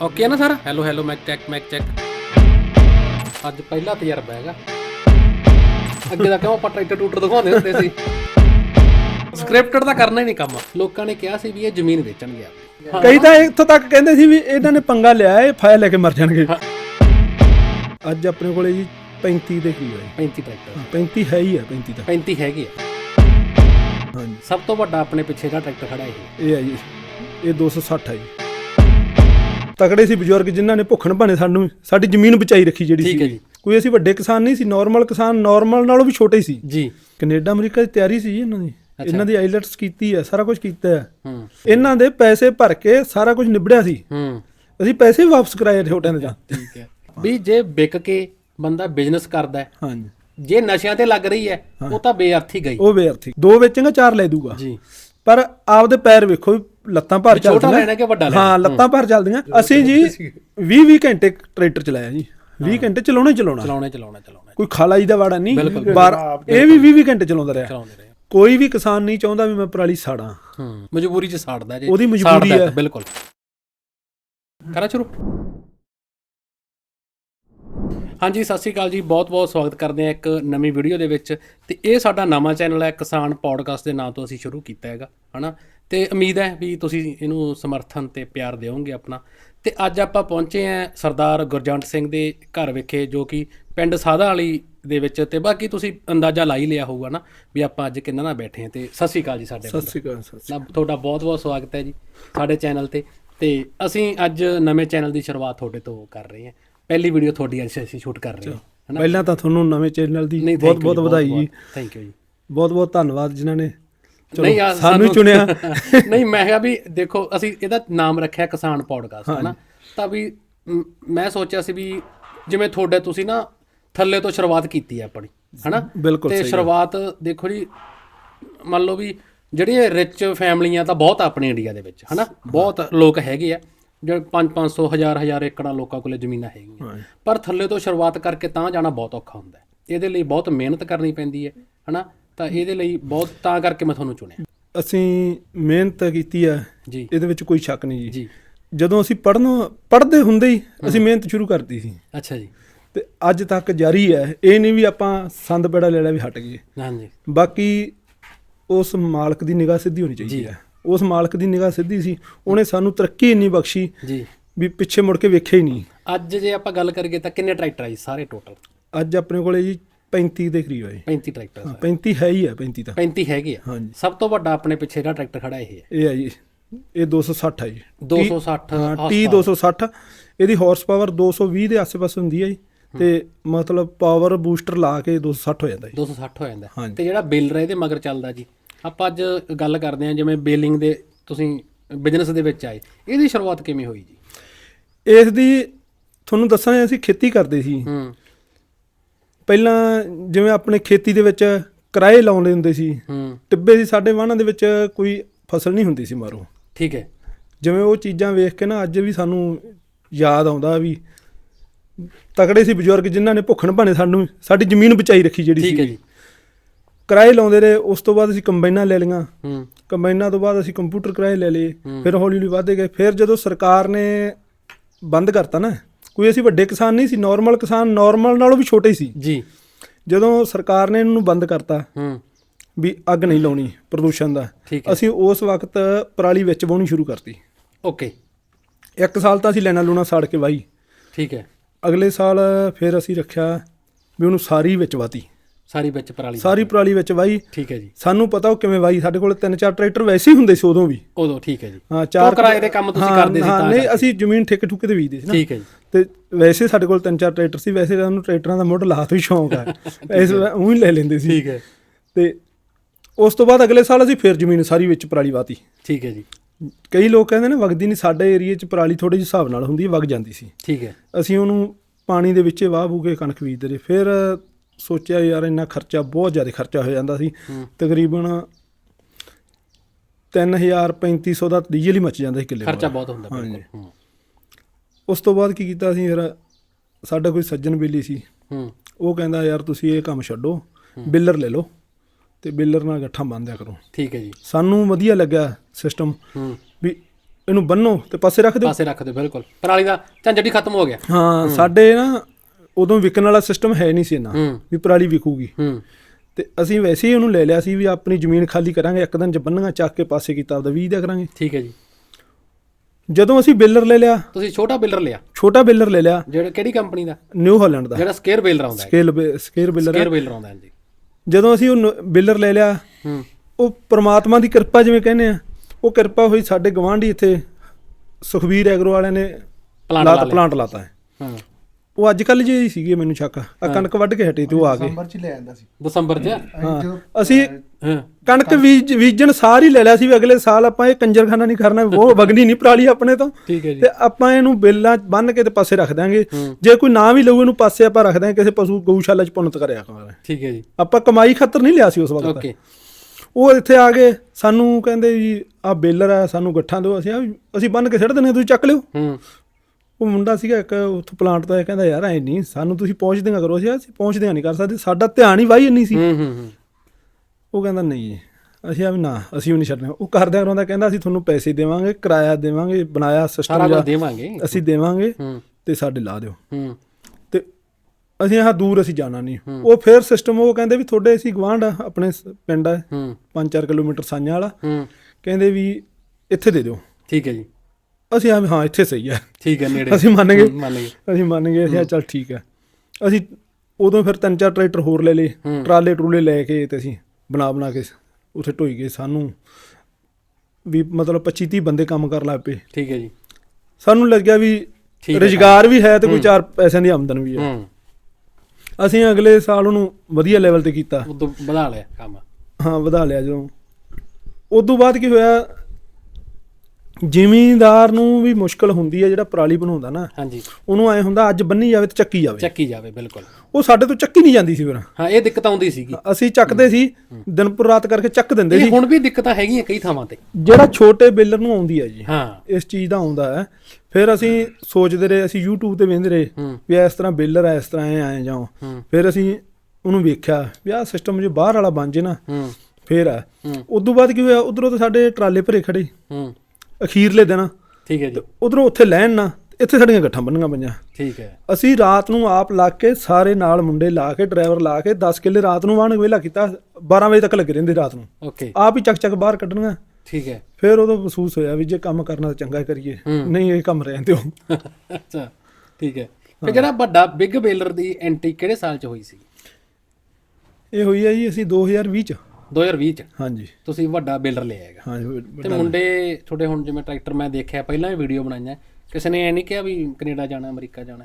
Okay ਆ ਨਾ sir? Hello hello mic check mic check ਅੱਜ ਪਹਿਲਾ ਤਜਰਬਾ ਹੈਗਾ। ਅੱਗੇ ਦਾ ਕਿਉਂ ਆਪਾਂ ਟਰੈਕਟਰ ਟੂਟਰ ਦਿਖਾਉਂਦੇ ਹੁੰਦੇ ਸੀ? ਸਕ੍ਰਿਪਟਡ ਤਾਂ ਕਰਨਾ ਹੀ ਨਹੀਂ ਕੰਮ। ਲੋਕਾਂ ਨੇ ਕਿਹਾ ਸੀ ਵੀ ਇਹ ਜ਼ਮੀਨ ਵੇਚਣਗੇ ਆਪਣੀ। ਕਈ ਤਾਂ ਇੱਥੋਂ ਤੱਕ ਕਹਿੰਦੇ ਸੀ ਵੀ ਇਹਨਾਂ ਨੇ ਪੰਗਾ ਲਿਆ ਇਹ ਫਾਇਲ ਲੈ ਕੇ ਮਰ ਜਾਣਗੇ। ਅੱਜ ਆਪਣੇ ਕੋਲੇ ਜੀ 35 ਦੇ ਕੀ ਹੋਏ? 35 ਟਰੈਕਟਰ 35 ਹੈ ਹੀ ਹੈ 35 ਤਾਂ। 35 ਹੈਗੇ ਆ ਹਾਂਜੀ। ਸਭ ਤੋਂ ਵੱਡਾ ਆਪਣੇ ਪਿੱਛੇ ਦਾ ਟਰੈਕਟਰ ਖੜਾ ਇਹ। ਇਹ ਹੈ ਜੀ ਇਹ 260 ਹੈ ਜੀ। ਤਕੜੇ ਸੀ ਬਜ਼ੁਰਗ ਜਿਨ੍ਹਾਂ ਨੇ ਭੁੱਖਣ ਭਾਣੇ ਸਾਨੂੰ ਸਾਡੀ ਜ਼ਮੀਨ ਬਚਾਈ ਰੱਖੀ ਜਿਹੜੀ ਠੀਕ ਹੈ ਸੀ ਜੀ। ਕੋਈ ਅਸੀਂ ਵੱਡੇ ਕਿਸਾਨ ਨਹੀਂ ਸੀ ਨਾਰਮਲ ਕਿਸਾਨ ਨਾਰਮਲ ਨਾਲੋਂ ਵੀ ਛੋਟੇ ਸੀ। ਜੀ। ਕੈਨੇਡਾ ਅਮਰੀਕਾ ਦੀ ਤਿਆਰੀ ਸੀ ਜੀ ਇਹਨਾਂ ਦੀ। ਇਹਨਾਂ ਦੀ ਆਈਲੈਟਸ ਕੀਤੀ ਹੈ ਸਾਰਾ ਕੁਝ ਕੀਤਾ ਹੈ। ਹੂੰ। ਇਹਨਾਂ ਦੇ ਪੈਸੇ ਭਰ ਕੇ ਸਾਰਾ ਕੁਝ ਨਿਬੜਿਆ ਸੀ। ਹੂੰ। ਅਸੀਂ ਪੈਸੇ ਵੀ ਵਾਪਸ ਕਰਾਏ ਛੋਟਿਆਂ ਦੇ ਜਾਂ। ਠੀਕ ਹੈ। ਵੀ ਜੇ ਵਿਕ ਕੇ ਬੰਦਾ ਬਿਜ਼ਨਸ ਕਰਦਾ ਹੈ ਹਾਂਜੀ। ਜੇ ਨਸ਼ਿਆਂ ਤੇ ਲੱਗ ਰਹੀ ਹੈ ਉਹ ਤਾਂ ਬੇਅਰਥੀ ਗਈ। ਉਹ ਬੇਅਰਥੀ ਦੋ ਵੇਚੇਗਾ ਚਾਰ ਲੈ ਦੂਗਾ। ਜੀ। ਪਰ ਆਪਦੇ ਪੈਰ ਵੇਖੋ ਵੀ ਲੱਤਾਂ ਭਰ ਛੋਟਾ ਚੱਲਦੀਆਂ। ਲੈਣਾ ਕਿ ਵੱਡਾ ਲੈਣਾ? ਹਾਂ ਲੱਤਾਂ ਭਰ ਚੱਲਦੀਆਂ। ਅਸੀਂ ਜੀ 20 20 ਘੰਟੇ ਟਰੈਕਟਰ ਚਲਾਇਆ ਜੀ। 20 ਘੰਟੇ ਚਲਾਉਣਾ ਹੀ ਚਲਾਉਣਾ। ਚਲਾਉਣੇ ਚਲਾਉਣੇ ਚਲਾਉਣੇ ਕੋਈ ਖਾਲਾ ਜੀ ਦਾ ਵਾੜਾ ਨਹੀਂ। ਬਾਰ ਇਹ ਵੀ 20 20 ਘੰਟੇ ਚਲਾਉਂਦਾ ਰਿਹਾ। ਕੋਈ ਵੀ ਕਿਸਾਨ ਨਹੀਂ ਚਾਹੁੰਦਾ ਵੀ ਮੈਂ ਪਰਾਲੀ ਸਾੜਾਂ। ਹੂੰ ਮਜਬੂਰੀ ਚ ਸਾੜਦਾ ਜੇ। ਉਹਦੀ ਮਜਬੂਰੀ ਹੈ। ਬਿਲਕੁਲ। ਕਰਾ ਸ਼ੁਰੂ। ਹਾਂਜੀ ਸਤਿ ਸ਼੍ਰੀ ਅਕਾਲ ਜੀ। ਬਹੁਤ-ਬਹੁਤ ਸਵਾਗਤ ਕਰਦੇ ਹਾਂ ਇੱਕ ਨਵੀਂ ਵੀਡੀਓ ਦੇ ਵਿੱਚ। ਤੇ ਇਹ ਸਾਡਾ ਨਵਾਂ ਚੈਨਲ ਹੈ ਕਿਸਾਨ ਪੌਡਕਾਸਟ ਦੇ ਨਾਂ ਤੋਂ ਅਸੀਂ ਸ਼ੁਰੂ ਕੀਤਾ ਹੈਗਾ ਹਨਾ? ਤੇ ਉਮੀਦ ਹੈ ਵੀ ਤੁਸੀਂ ਇਹਨੂੰ ਸਮਰਥਨ ਤੇ ਪਿਆਰ ਦਿਓਗੇ ਆਪਣਾ। ਤੇ ਅੱਜ ਆਪਾਂ ਪਹੁੰਚੇ ਹਾਂ ਸਰਦਾਰ ਗੁਰਜੰਟ ਸਿੰਘ ਦੇ ਘਰ ਵਿਖੇ ਜੋ ਕਿ ਪਿੰਡ ਸਾਦਾ ਵਾਲੀ ਦੇ ਵਿੱਚ ਤੇ ਬਾਕੀ ਤੁਸੀਂ ਅੰਦਾਜ਼ਾ ਲਾ ਹੀ ਲਿਆ ਹੋਊਗਾ ਨਾ ਵੀ ਆਪਾਂ ਅੱਜ ਕਿੰਨਾ ਨਾਲ ਬੈਠੇ ਹਾਂ। ਤੇ ਸਤਿ ਸ਼੍ਰੀ ਅਕਾਲ ਜੀ ਸਾਡੇ ਸਤਿ ਸ਼੍ਰੀ ਅਕਾਲ ਸਤਿ ਸ਼੍ਰੀ ਤੁਹਾਡਾ ਬਹੁਤ-ਬਹੁਤ ਸਵਾਗਤ ਹੈ ਜੀ ਸਾਡੇ ਚੈਨਲ ਤੇ। ਤੇ ਅਸੀਂ ਅੱਜ ਨਵੇਂ ਚੈਨਲ ਦੀ ਸ਼ੁਰੂਆਤ ਤੁਹਾਡੇ ਤੋਂ ਕਰ ਰਹੇ ਹਾਂ। ਪਹਿਲੀ ਵੀਡੀਓ ਤੁਹਾਡੀ ਅੱਜ ਅਸੀਂ ਸ਼ੂਟ ਕਰ ਰਹੇ ਹਾਂ। ਪਹਿਲਾਂ ਤਾਂ ਤੁਹਾਨੂੰ ਨਵੇਂ ਚੈਨਲ ਦੀ ਨਹੀਂ ਬਹੁਤ ਬਹੁਤ ਵਧਾਈ ਜੀ। ਥੈਂਕ ਯੂ ਜੀ। ਬਹੁਤ ਬਹੁਤ ਧੰਨਵਾਦ ਜਿਨ੍ਹਾਂ ਨੇ ਚਲੋ ਸਾਨੂੰ ਚੁਣਿਆ। ਨਹੀਂ ਮੈਂ ਕਿਹਾ ਵੀ ਦੇਖੋ ਅਸੀਂ ਇਹਦਾ ਨਾਮ ਰੱਖਿਆ ਕਿਸਾਨ ਪੌਡਕਾਸਟ ਹੈ ਨਾ ਤਾਂ ਵੀ ਮ, ਸੋਚਿਆ ਸੀ ਵੀ ਜਿਵੇਂ ਤੁਹਾਡੇ ਤੁਸੀਂ ਨਾ ਥੱਲੇ ਤੋਂ ਸ਼ੁਰੂਆਤ ਕੀਤੀ ਹੈ ਆਪਣੀ ਹੈਨਾ? ਬਿਲਕੁਲ ਤੇ ਸ਼ੁਰੂਆਤ ਦੇਖੋ ਜੀ ਮੰਨ ਲਓ ਵੀ ਜਿਹੜੀਆਂ ਰਿਚ ਫੈਮਲੀਆਂ ਤਾਂ ਬਹੁਤ ਆਪਣੇ ਇੰਡੀਆ ਦੇ ਵਿੱਚ ਹਨਾ? ਬਹੁਤ ਲੋਕ ਹੈਗੇ ਆ ਜਿਹੜੇ 5 500 1000 1000 ਏਕੜਾਂ ਲੋਕਾਂ ਕੋਲੇ ਜ਼ਮੀਨਾਂ ਹੈਗੀਆਂ। ਪਰ ਥੱਲੇ ਤੋਂ ਸ਼ੁਰੂਆਤ ਕਰਕੇ ਤਾਂ ਜਾਣਾ ਬਹੁਤ ਔਖਾ ਹੁੰਦਾ ਹੈ। ਇਹਦੇ ਲਈ ਬਹੁਤ ਮਿਹਨਤ ਕਰਨੀ ਪੈਂਦੀ ਹੈ ਹਨਾ? ਤਾਂ ਇਹਦੇ ਲਈ ਬਹੁਤ ਤਾਂ ਕਰਕੇ ਮੈਂ ਤੁਹਾਨੂੰ ਚੁਣਿਆ। ਅਸੀਂ ਮਿਹਨਤ ਕੀਤੀ ਹੈ ਜੀ। ਇਹਦੇ ਵਿੱਚ ਕੋਈ ਸ਼ੱਕ ਨਹੀਂ ਜੀ। ਜੀ। ਜਦੋਂ ਅਸੀਂ ਪੜਨ ਪੜਦੇ ਹੁੰਦੇ ਹੀ ਅਸੀਂ ਮਿਹਨਤ ਸ਼ੁਰੂ ਕਰਤੀ ਸੀ। ਅੱਛਾ ਜੀ। ਤੇ ਅੱਜ ਤੱਕ ਜਾਰੀ ਹੈ ਇਹ ਨਹੀਂ ਵੀ ਆਪਾਂ ਸੰਦ ਪੇੜਾ ਲੈ ਲਿਆ ਵੀ ਹਟ ਗਏ। ਹਾਂਜੀ। ਬਾਕੀ ਉਸ ਮਾਲਕ ਦੀ ਨਿਗਾਹ ਸਿੱਧੀ ਹੋਣੀ ਚਾਹੀਦੀ ਹੈ ਉਸ ਮਾਲਕ ਦੀ ਨਿਗਾਹ ਸਿੱਧੀ ਸੀ ਉਹਨੇ ਸਾਨੂੰ ਤਰੱਕੀ ਇੰਨੀ ਬਖਸ਼ੀ ਜੀ। ਵੀ ਪਿੱਛੇ ਮੁੜ ਕੇ ਵੇਖਿਆ ਹੀ ਨਹੀਂ। ਅੱਜ ਜੇ ਆਪਾਂ ਗੱਲ ਕਰੀਏ ਤਾਂ ਕਿੰਨੇ ਟਰੈਕਟਰ ਆ ਜੀ ਸਾਰੇ ਟੋਟਲ ਅੱਜ ਆਪਣੇ ਕੋਲੇ ਜੀ 35 ਦੇ ਕਰੀਬ ਹੈ 35 ਟਰੈਕਟਰ ਹਾਂ 35 ਹੈ ਹੀ ਹੈ 35 ਤਾਂ। 35 ਹੈਗੇ ਆ। ਹਾਂਜੀ। ਸਭ ਤੋਂ ਵੱਡਾ ਆਪਣੇ ਪਿੱਛੇ ਦਾ ਟਰੈਕਟਰ ਖੜਾ ਇਹ ਹੈ ਇਹ ਹੈ ਜੀ ਇਹ 260 ਹੈ ਜੀ। 260 ਹਾਂ T 260 ਇਹਦੀ ਹਾਰਸ ਪਾਵਰ 220 ਦੇ ਆਸ-ਪਾਸ ਹੁੰਦੀ ਹੈ ਜੀ। ਤੇ ਮਤਲਬ ਪਾਵਰ ਬੂਸਟਰ ਲਾ ਕੇ 260 ਹੋ ਜਾਂਦਾ ਜੀ। 260 ਹੋ ਜਾਂਦਾ। ਹਾਂਜੀ। ਤੇ ਜਿਹੜਾ ਬੇਲਰ ਇਹਦੇ ਮਗਰ ਚੱਲਦਾ ਜੀ। ਆਪਾਂ ਅੱਜ ਗੱਲ ਕਰਦੇ ਹਾਂ ਜਿਵੇਂ ਬੇਲਿੰਗ ਦੇ ਤੁਸੀਂ ਬਿਜ਼ਨਸ ਦੇ ਵਿੱਚ ਆਏ। ਇਹਦੀ ਸ਼ੁਰੂਆਤ ਕਿਵੇਂ ਹੋਈ ਜੀ? ਇਸ ਦੀ ਤੁਹਾਨੂੰ ਦੱਸਾਂ ਅਸੀਂ ਖੇਤੀ ਕਰਦੇ ਸੀ। ਹੂੰ। ਪਹਿਲਾਂ ਜਿਵੇਂ ਆਪਣੇ ਖੇਤੀ ਦੇ ਵਿੱਚ ਕਿਰਾਏ ਲਾਉਂਦੇ ਹੁੰਦੇ ਸੀ ਹੂੰ। ਟਿੱਬੇ ਸੀ ਸਾਡੇ ਵਾਹਨਾਂ ਦੇ ਵਿੱਚ ਕੋਈ ਫਸਲ ਨਹੀਂ ਹੁੰਦੀ ਸੀ ਮਾਰੋ। ਠੀਕ ਹੈ। ਜਿਵੇਂ ਉਹ ਚੀਜ਼ਾਂ ਵੇਖ ਕੇ ਨਾ ਅੱਜ ਵੀ ਸਾਨੂੰ ਯਾਦ ਆਉਂਦਾ ਵੀ ਤਕੜੇ ਸੀ ਬਜ਼ੁਰਗ ਜਿਨ੍ਹਾਂ ਨੇ ਭੁੱਖਣ ਭਾਣੇ ਸਾਨੂੰ ਸਾਡੀ ਜ਼ਮੀਨ ਬਚਾਈ ਰੱਖੀ ਜਿਹੜੀ ਠੀਕ ਹੈ ਸੀ ਜੀ। ਕਿਰਾਏ ਲਾਉਂਦੇ ਰਹੇ ਉਸ ਤੋਂ ਬਾਅਦ ਅਸੀਂ ਕੰਬਾਈਨਾਂ ਲੈ ਲਈਆਂ। ਹੂੰ। ਕੰਬਾਈਨਾਂ ਤੋਂ ਬਾਅਦ ਅਸੀਂ ਕੰਪਿਊਟਰ ਕਿਰਾਏ ਲੈ ਲਏ ਫਿਰ ਹੌਲੀ ਹੌਲੀ ਵਧਦੇ ਗਏ। ਫਿਰ ਜਦੋਂ ਸਰਕਾਰ ਨੇ ਬੰਦ ਕਰਤਾ ਨਾ ਕੋਈ ਅਸੀਂ ਵੱਡੇ ਕਿਸਾਨ ਨਹੀਂ ਸੀ ਨਾਰਮਲ ਕਿਸਾਨ ਨਾਰਮਲ ਨਾਲੋਂ ਵੀ ਛੋਟੇ ਸੀ। ਜੀ। ਜਦੋਂ ਸਰਕਾਰ ਨੇ ਇਹਨੂੰ ਬੰਦ ਕਰਤਾ ਹੂੰ। ਵੀ ਅੱਗ ਨਹੀਂ ਲਾਉਣੀ ਪ੍ਰਦੂਸ਼ਣ ਦਾ ਅਸੀਂ ਉਸ ਵਕਤ ਪਰਾਲੀ ਵਿੱਚ ਵਾਹੁਣੀ ਸ਼ੁਰੂ ਕਰਤੀ। ਓਕੇ। ਇੱਕ ਸਾਲ ਤਾਂ ਅਸੀਂ ਲੈਣਾ ਲੂਣਾ ਸਾੜ ਕੇ ਵਾਹੀ। ਠੀਕ ਹੈ। ਅਗਲੇ ਸਾਲ ਫਿਰ ਅਸੀਂ ਰੱਖਿਆ ਵੀ ਉਹਨੂੰ ਸਾਰੀ ਵਿੱਚ ਵਾਤੀ ਸਾਰੀ ਵਿੱਚ ਪਰਾਲੀ ਸਾਰੀ ਪਰਾਲੀ ਵਿੱਚ ਵਾਹੀ। ਠੀਕ ਹੈ ਜੀ। ਸਾਨੂੰ ਪਤਾ ਉਹ ਕਿਵੇਂ ਵਾਈ ਸਾਡੇ ਕੋਲ ਤਿੰਨ ਚਾਰ ਟਰੈਕਟਰ ਵੈਸੇ ਹੀ ਹੁੰਦੇ ਸੀ ਉਦੋਂ ਵੀ। ਉਦੋਂ ਠੀਕ ਹੈ ਜੀ। ਹਾਂ ਚਾਰ ਕਿਰਾਏ ਦੇ ਕੰਮ ਤੁਸੀਂ ਕਰਦੇ ਸੀ ਤਾਂ ਨਹੀਂ। ਅਸੀਂ ਜ਼ਮੀਨ ਠੇਕੇ ਠੁਕੇ ਤੇ ਵੇਚਦੇ ਸੀ ਨਾ। ਠੀਕ ਹੈ ਜੀ। ਤੇ ਵੈਸੇ ਸਾਡੇ ਕੋਲ ਤਿੰਨ ਚਾਰ ਟਰੈਕਟਰ ਸੀ ਵੈਸੇ ਸਾਨੂੰ ਟਰੈਕਟਰਾਂ ਦਾ ਮੁੱਢ ਲਾ ਤੋਂ ਹੀ ਸ਼ੌਂਕ ਆ। ਇਸ ਉਹ ਹੀ ਲੈ ਲੈਂਦੇ ਸੀ। ਠੀਕ ਹੈ। ਤੇ ਉਸ ਤੋਂ ਬਾਅਦ ਅਗਲੇ ਸਾਲ ਅਸੀਂ ਫਿਰ ਜ਼ਮੀਨ ਸਾਰੀ ਵਿੱਚ ਪਰਾਲੀ ਵਾਤੀ। ਠੀਕ ਹੈ ਜੀ। ਕਈ ਲੋਕ ਕਹਿੰਦੇ ਨੇ ਵਗਦੀ ਨਹੀਂ ਸਾਡੇ ਏਰੀਆ 'ਚ ਪਰਾਲੀ ਥੋੜੇ ਜਿਹੇ ਹਿਸਾਬ ਨਾਲ ਹੁੰਦੀ ਹੈ ਵਗ ਜਾਂਦੀ ਸੀ। ਠੀਕ ਹੈ। ਅਸੀਂ ਉਹਨੂੰ ਪਾਣੀ ਦੇ ਵਿੱਚ ਵਾਹ ਬੂ ਕੇ ਕਣਕ ਬੀਜਦੇ ਰਹੇ। ਫਿਰ ਸੋਚਿਆ ਯਾਰ ਇੰਨਾ ਖਰਚਾ ਬਹੁਤ ਜ਼ਿਆਦਾ ਖਰਚਾ ਹੋ ਜਾਂਦਾ ਸੀ। ਤਕਰੀਬਨ 3000 3500 ਦਾ ਡੀਜ਼ਲ ਹੀ ਮੱਚ ਜਾਂਦਾ ਸੀ ਕਿੱਲੇ ਖਰਚਾ। ਬਹੁਤ ਹੁੰਦਾ ਹਾਂਜੀ। ਬਿਲਕੁਲ ਉਸ ਤੋਂ ਬਾਅਦ ਕੀ ਕੀਤਾ ਸੀ ਫਿਰ ਸਾਡਾ ਕੋਈ ਸੱਜਣ ਬੇਲੀ ਸੀ। ਹੂੰ। ਉਹ ਕਹਿੰਦਾ ਯਾਰ ਤੁਸੀਂ ਇਹ ਕੰਮ ਛੱਡੋ ਬਿੱਲਰ ਲੈ ਲਓ ਤੇ ਬਿੱਲਰ ਨਾਲ ਗੱਠਾਂ ਬੰਨ੍ਹਿਆ ਕਰੋ। ਠੀਕ ਹੈ ਜੀ। ਸਾਨੂੰ ਵਧੀਆ ਲੱਗਾ ਸਿਸਟਮ ਹੂੰ। ਵੀ ਇਹਨੂੰ ਬੰਨੋ ਤੇ ਪਾਸੇ ਰੱਖ ਦਿਓ। ਪਾਸੇ ਰੱਖ ਦਿਓ ਬਿਲਕੁਲ। ਪਰਾਲੀ ਦਾ ਝੰਜਟ ਖਤਮ ਹੋ ਗਿਆ। ਹਾਂ ਸਾਡੇ ਨਾ ਉਦੋਂ ਵਿਕਣ ਵਾਲਾ ਸਿਸਟਮ ਹੈ ਨਹੀਂ ਸੀ ਹੂੰ। ਵੀ ਪਰਾਲੀ ਵਿਕੂਗੀ। ਹੂੰ। ਤੇ ਅਸੀਂ ਵੈਸੇ ਹੀ ਉਹਨੂੰ ਲੈ ਲਿਆ ਸੀ ਵੀ ਆਪਣੀ ਜ਼ਮੀਨ ਖਾਲੀ ਕਰਾਂਗੇ ਇੱਕ ਦਿਨ ਚ ਬੰਨਾਂਗਾ ਚੱਕ ਕੇ ਪਾਸੇ ਕੀਤਾ ਆਪਦਾ 20 ਦਾ ਕਰਾਂਗੇ। ਠੀਕ ਹੈ ਜੀ। ਜਦੋਂ ਅਸੀਂ ਬੇਲਰ ਲੈ ਲਿਆ ਤੁਸੀਂ ਛੋਟਾ ਬਿਲਰ ਲਿਆ? ਛੋਟਾ ਬੇਲਰ ਲੈ ਲਿਆ। ਜਿਹੜਾ ਕਿਹੜੀ ਕੰਪਨੀ ਦਾ? ਨਿਊ ਹਾਲੈਂਡ ਦਾ। ਜਿਹੜਾ ਸਕੇਅਰ ਬੇਲਰ ਆਉਂਦਾ ਹੈ। Scale square baler square baler ਆਉਂਦਾ ਹੈ ਜੀ ਜਦੋਂ ਅਸੀਂ ਉਹ ਬੇਲਰ ਲੈ ਲਿਆ ਹੂੰ। ਉਹ ਪ੍ਰਮਾਤਮਾ ਦੀ ਕਿਰਪਾ ਜਿਵੇਂ ਕਹਿੰਦੇ ਆ ਉਹ ਕਿਰਪਾ ਹੋਈ ਸਾਡੇ ਗਵਾਂਢੀ ਇੱਥੇ ਸੁਖਬੀਰ ਐਗਰੋ ਵਾਲਿਆਂ ਨੇ ਪਲਾਂਟ ਲਾ ਲਾਤਾ ਲਿਆ। ਪਲਾਂਟ ਲਾਤਾ ਹੈ। ਹਾਂ। ਉਹ ਅੱਜ ਕੱਲ ਜੇ ਸੀਗੇ ਮੈਨੂੰ ਸ਼ੱਕ। ਆ ਕਣਕ ਵੱਢ ਕੇ ਹਟੇ ਤੇ ਉਹ ਆ ਗਏ ਨੰਬਰ ਚ ਲੈ ਆਂਦਾ ਸੀ। ਦਸੰਬਰ ਚ? ਹਾਂ। ਜਦੋਂ ਅਸੀਂ ਕਣਕ ਬੀਜ ਬੀਜਣ ਸਾਰੀ ਲੈ ਲਿਆ ਸੀ ਵੀ ਅਗਲੇ ਸਾਲ ਆਪਾਂ ਇਹ ਕੰਜਰਖਾਨਾ ਨਹੀਂ ਕਰਨਾ ਉਹ ਵਗਣੀ ਨਹੀਂ ਪਰਾਲੀ ਆਪਣੇ ਤੋਂ। ਤੇ ਆਪਾਂ ਇਹਨੂੰ ਬੇਲਾਂ ਬੰਨ ਕੇ ਤੇ ਪਾਸੇ ਰੱਖ ਦਾਂਗੇ। ਜੇ ਕੋਈ ਨਾ ਵੀ ਲਊ ਇਹਨੂੰ ਪਾਸੇ ਆਪਾਂ ਰੱਖ ਦਾਂਗੇ ਕਿਸੇ ਪਸ਼ੂ ਗਊਸ਼ਾਲਾ 'ਚ ਪੁੰਨਤ ਕਰਿਆ ਕਰਾਂਗੇ। ਠੀਕ ਹੈ ਜੀ। ਆਪਾਂ ਕਮਾਈ ਖਾਤਰ ਨਹੀਂ ਲਿਆ ਸੀ ਉਸ ਵਕਤ। ਓਕੇ। ਉਹ ਇੱਥੇ ਆ ਗਏ ਸਾਨੂੰ ਕਹਿੰਦੇ ਜੀ ਆ ਬੇਲਰ ਆ ਸਾਨੂੰ ਗੱਠਾਂ ਦਿਓ। ਅਸੀਂ ਅਸੀਂ ਬੰਨ ਕੇ ਛੱਡ ਦਿੰਦੇ ਤੁਸੀਂ ਚੱਕ ਲਿਓ। ਹੂੰ। ਉਹ ਮੁੰਡਾ ਸੀਗਾ ਇੱਕ ਉੱਥੋਂ ਪਲਾਂਟ ਇਹ ਕਹਿੰਦਾ ਯਾਰ ਐ ਨਹੀਂ ਸਾਨੂੰ ਤੁਸੀਂ ਪਹੁੰਚਦਿਆਂ ਕਰੋ। ਅਸੀਂ ਅਸੀਂ ਪਹੁੰਚਦਿਆਂ ਨਹੀਂ ਕਰ ਸਕਦੇ ਸਾਡਾ ਧਿਆਨ ਹੀ ਵਾਹੀ ਇੰਨੀ ਸੀ। ਹੂੰ ਹੂੰ ਹੂੰ। ਉਹ ਕਹਿੰਦਾ ਨਹੀਂ ਜੀ ਅਸੀਂ ਆ ਵੀ ਨਾ ਅਸੀਂ ਵੀ ਨਹੀਂ ਛੱਡਣਾ। ਉਹ ਕਰਦਿਆਂ ਕਰਾਉਂਦਾ ਕਹਿੰਦਾ ਅਸੀਂ ਤੁਹਾਨੂੰ ਪੈਸੇ ਦੇਵਾਂਗੇ ਕਿਰਾਇਆ ਦੇਵਾਂਗੇ ਬਣਾਇਆ ਸਾਰਾ ਸਿਸਟਮ ਕੁਝ ਦੇਵਾਂਗੇ। ਅਸੀਂ ਦੇਵਾਂਗੇ ਹੂੰ। ਤੇ ਸਾਡੇ ਲਾ ਦਿਓ। ਹੂੰ। ਤੇ ਅਸੀਂ ਆਹ ਦੂਰ ਅਸੀਂ ਜਾਣਾ ਨਹੀਂ। ਉਹ ਫਿਰ ਸਿਸਟਮ ਉਹ ਕਹਿੰਦੇ ਵੀ ਤੁਹਾਡੇ ਅਸੀਂ ਗਵਾਂਢ ਆ ਆਪਣੇ ਸ- ਪਿੰਡ ਆ। ਹੂੰ। 5-4 ਕਿਲੋਮੀਟਰ ਸਾਂਝਾਂ ਵਾਲਾ। ਹੂੰ। ਕਹਿੰਦੇ ਵੀ ਇੱਥੇ ਦੇ ਦਿਓ। ਠੀਕ ਹੈ ਜੀ। ਅਸੀਂ ਆ ਹਾਂ ਇੱਥੇ ਸਹੀ ਹੈ ਠੀਕ ਹੈ ਨੇੜੇ। ਅਸੀਂ ਮੰਨ ਗਏ। ਹੂੰ, ਮੰਨ ਗਏ। ਅਸੀਂ ਮੰਨ ਗਏ ਅਸੀਂ ਚੱਲ ਠੀਕ ਹੈ। ਅਸੀਂ ਉਦੋਂ ਫਿਰ ਤਿੰਨ ਚਾਰ ਟਰੈਕਟਰ ਹੋਰ ਲੈ ਲਏ। ਟਰਾਲੇ ਟਰੂਲੇ ਲੈ ਕੇ ਤੇ ਅਸੀਂ ਬਣਾ ਬਣਾ ਕੇ ਉੱਥੇ ਢੋਈ ਗਏ ਸਾਨੂੰ। ਵੀ ਮਤਲਬ 25 30 ਬੰਦੇ ਕੰਮ ਕਰ ਲੱਗ ਪਏ। ਠੀਕ ਹੈ ਜੀ। ਸਾਨੂੰ ਲੱਗਿਆ ਵੀ ਰੁਜ਼ਗਾਰ ਵੀ ਹੈ ਤੇ ਕੋਈ ਚਾਰ ਪੈਸਿਆਂ ਦੀ ਆਮਦਨ ਵੀ ਹੈ। ਅਸੀਂ ਅਗਲੇ ਸਾਲ ਉਹਨੂੰ ਵਧੀਆ ਲੈਵਲ ਤੇ ਕੀਤਾ। ਉਦੋਂ ਵਧਾ ਲਿਆ ਕੰਮ। ਹਾਂ ਵਧਾ ਲਿਆ ਜਦੋਂ। ਉਦੋਂ ਬਾਅਦ ਕੀ ਹੋਇਆ ਜ਼ਿਮੀਂਦਾਰ ਨੂੰ ਵੀ ਮੁਸ਼ਕਲ ਹੁੰਦੀ ਹੈ ਜਿਹੜਾ ਪਰਾਲੀ ਬਣਾਉਂਦਾ ਨਾ ਹਾਂਜੀ। ਉਹਨੂੰ ਐ ਹੁੰਦਾ ਅੱਜ ਬੰਨੀ ਜਾਵੇ ਤੇ ਚੱਕੀ ਜਾਵੇ। ਚੱਕੀ ਜਾਵੇ ਬਿਲਕੁਲ। ਉਹ ਸਾਡੇ ਤੋਂ ਚੱਕੀ ਨਹੀਂ ਜਾਂਦੀ ਸੀ ਫਿਰ। ਹਾਂ ਇਹ ਦਿੱਕਤ ਆਉਂਦੀ ਸੀਗੀ। ਅਸੀਂ ਚੱਕਦੇ ਸੀ ਦਿਨਪੁਰ ਰਾਤ ਕਰਕੇ ਚੱਕ ਦਿੰਦੇ ਇਹ ਸੀ। ਹੁਣ ਵੀ ਦਿੱਕਤਾਂ ਹੈਗੀਆਂ ਕਈ ਥਾਵਾਂ ਤੇ। ਜਿਹੜਾ ਛੋਟੇ ਬੇਲਰ ਨੂੰ ਆਉਂਦੀ ਹੈ ਜੀ ਹਾਂ। ਇਸ ਚੀਜ਼ ਦਾ ਆਉਂਦਾ ਹੈ। ਫਿਰ ਅਸੀਂ ਸੋਚਦੇ ਰਹੇ ਅਸੀਂ YouTube ਤੇ ਵੇਖਦੇ ਰਹੇ ਵੀ ਇਸ ਤਰ੍ਹਾਂ ਬੇਲਰ ਹੈ ਇਸ ਤਰ੍ਹਾਂ ਐ ਆਏ ਜਾਓ ਫਿਰ ਅਸੀਂ ਉਹਨੂੰ ਵੇਖਿਆ ਵੀ ਆਹ ਸਿਸਟਮ ਜੇ ਬਾਹਰ ਵਾਲਾ ਬਣ ਜੇ ਨਾ ਹੂੰ। ਫੇਰ ਆ ਹੂੰ। ਉਦੋਂ ਬਾਅਦ ਕੀ ਹੋਇਆ ਉਧਰੋਂ ਤਾਂ ਸਾਡੇ ਟਰਾਲੇ ਭਰੇ ਖੜੇ। ਹੂੰ। ਅਖੀਰਲੇ ਦਿਨ। ਠੀਕ ਹੈ ਜੀ। ਉਧਰੋਂ ਉੱਥੇ ਲੈਣ ਨਾ ਇੱਥੇ ਸਾਡੀਆਂ ਗੱਠਾਂ ਬੰਨੀਆਂ ਪਈਆਂ। ਠੀਕ ਹੈ। ਅਸੀਂ ਰਾਤ ਨੂੰ ਆਪ ਲਾ ਕੇ ਸਾਰੇ ਨਾਲ ਮੁੰਡੇ ਲਾ ਕੇ ਡਰਾਈਵਰ ਲਾ ਕੇ 10 ਕਿੱਲੇ ਰਾਤ ਨੂੰ ਵਾਹਣ ਵੇਲਾ ਕੀਤਾ 12 ਵਜੇ ਤੱਕ ਲੱਗੇ ਰਹਿੰਦੇ ਰਾਤ ਨੂੰ। ਓਕੇ। ਆਪ ਹੀ ਚੱਕ ਚੱਕ ਬਾਹਰ ਕੱਢਣੀਆਂ। ਠੀਕ ਹੈ। ਫਿਰ ਉਦੋਂ ਮਹਿਸੂਸ ਹੋਇਆ ਵੀ ਜੇ ਕੰਮ ਕਰਨਾ ਤਾਂ ਚੰਗਾ ਕਰੀਏ। ਨਹੀਂ ਇਹ ਕੰਮ ਰਹਿਣ ਦਿਓ। ਅੱਛਾ ਠੀਕ ਹੈ। ਫਿਰ ਜਿਹੜਾ ਵੱਡਾ ਬਿਗ ਬੇਲਰ ਦੀ ਐਂਟਰੀ ਕਿਹੜੇ ਸਾਲ ਚ ਹੋਈ ਸੀ? ਇਹ ਹੋਈ ਹੈ ਜੀ ਅਸੀਂ 2020 ਚ। 2020 ਚ। ਹਾਂਜੀ। ਤੁਸੀਂ ਵੱਡਾ ਬੇਲਰ ਲਿਆ ਹੈਗਾ। ਹਾਂਜੀ ਤੇ ਮੁੰਡੇ ਤੁਹਾਡੇ ਹੁਣ ਜਿਵੇਂ ਟਰੈਕਟਰ ਮੈਂ ਦੇਖਿਆ ਪਹਿਲਾਂ ਵੀ ਵੀਡੀਓ ਬਣਾਈਆਂ। ਕਿਸੇ ਨੇ ਐ ਨਹੀਂ ਕਿਹਾ ਵੀ ਕੈਨੇਡਾ ਜਾਣਾ ਅਮਰੀਕਾ ਜਾਣਾ।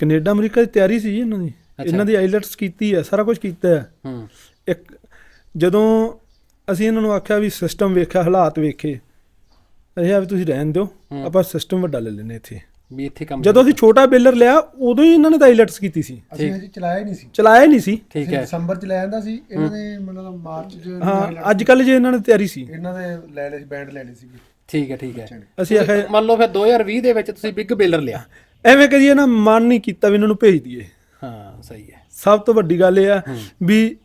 ਕੈਨੇਡਾ ਅਮਰੀਕਾ ਦੀ ਤਿਆਰੀ ਸੀ ਜੀ ਇਹਨਾਂ ਦੀ। ਇਹਨਾਂ ਦੀ ਆਈਲੈਟਸ ਕੀਤੀ ਹੈ ਸਾਰਾ ਕੁਝ ਕੀਤਾ ਹੈ ਹੂੰ। ਇੱਕ ਜਦੋਂ ਅਸੀਂ ਇਹਨਾਂ ਨੂੰ ਆਖਿਆ ਵੀ ਸਿਸਟਮ ਵੇਖਿਆ ਹਾਲਾਤ ਵੇਖੇ ਅਸੀਂ ਆ ਵੀ ਤੁਸੀਂ ਰਹਿਣ ਦਿਓ ਆਪਾਂ ਸਿਸਟਮ ਵੱਡਾ ਲੈ ਲੈਨੇ ਇੱਥੇ। ਵੀ ਇੱਥੇ ਕੰਮ ਜਦੋਂ ਅਸੀਂ ਛੋਟਾ ਬੇਲਰ ਲਿਆ ਉਦੋਂ ਹੀ ਇਹਨਾਂ ਨੇ ਤਾਂ ਆਈਲੈਟਸ ਕੀਤੀ ਸੀ। ਅਸੀਂ ਅਜੇ ਚਲਾਇਆ ਹੀ ਨਹੀਂ ਸੀ। ਚਲਾਇਆ ਹੀ ਨਹੀਂ ਸੀ। ਠੀਕ ਹੈ। ਦਸੰਬਰ ਚ ਲੈ ਆਂਦਾ ਸੀ ਇਹਨਾਂ ਦੇ ਮਤਲਬ ਮਾਰਚ ਚ ਹਾਂ ਅੱਜ ਕੱਲ ਜੇ ਇਹਨਾਂ ਨੇ ਤਿਆਰੀ ਸੀ। ਇਹਨਾਂ ਦੇ ਲੈ ਲਏ ਸੀ ਬੈਂਡ ਲੈ ਲਏ ਸੀ ਠੀਕ ਹੈ ਠੀਕ ਹੈ। ਅਸੀਂ ਆਖਿਆ ਮੰਨ ਲਓ ਫਿਰ 2020 ਦੇ ਵਿੱਚ ਤੁਸੀਂ ਬਿਗ ਬੇਲਰ ਲਿਆ। ਐਵੇਂ ਕਰੀਏ ਨਾ ਮਨ ਨਹੀਂ ਕੀਤਾ ਵੀ ਇਹਨਾਂ ਨੂੰ ਭੇਜ ਦਈਏ। ਹਾਂ ਸਹੀ ਹੈ। ਸਭ ਤੋਂ ਵੱਡੀ ਗੱਲ ਇਹ ਆ ਵੀ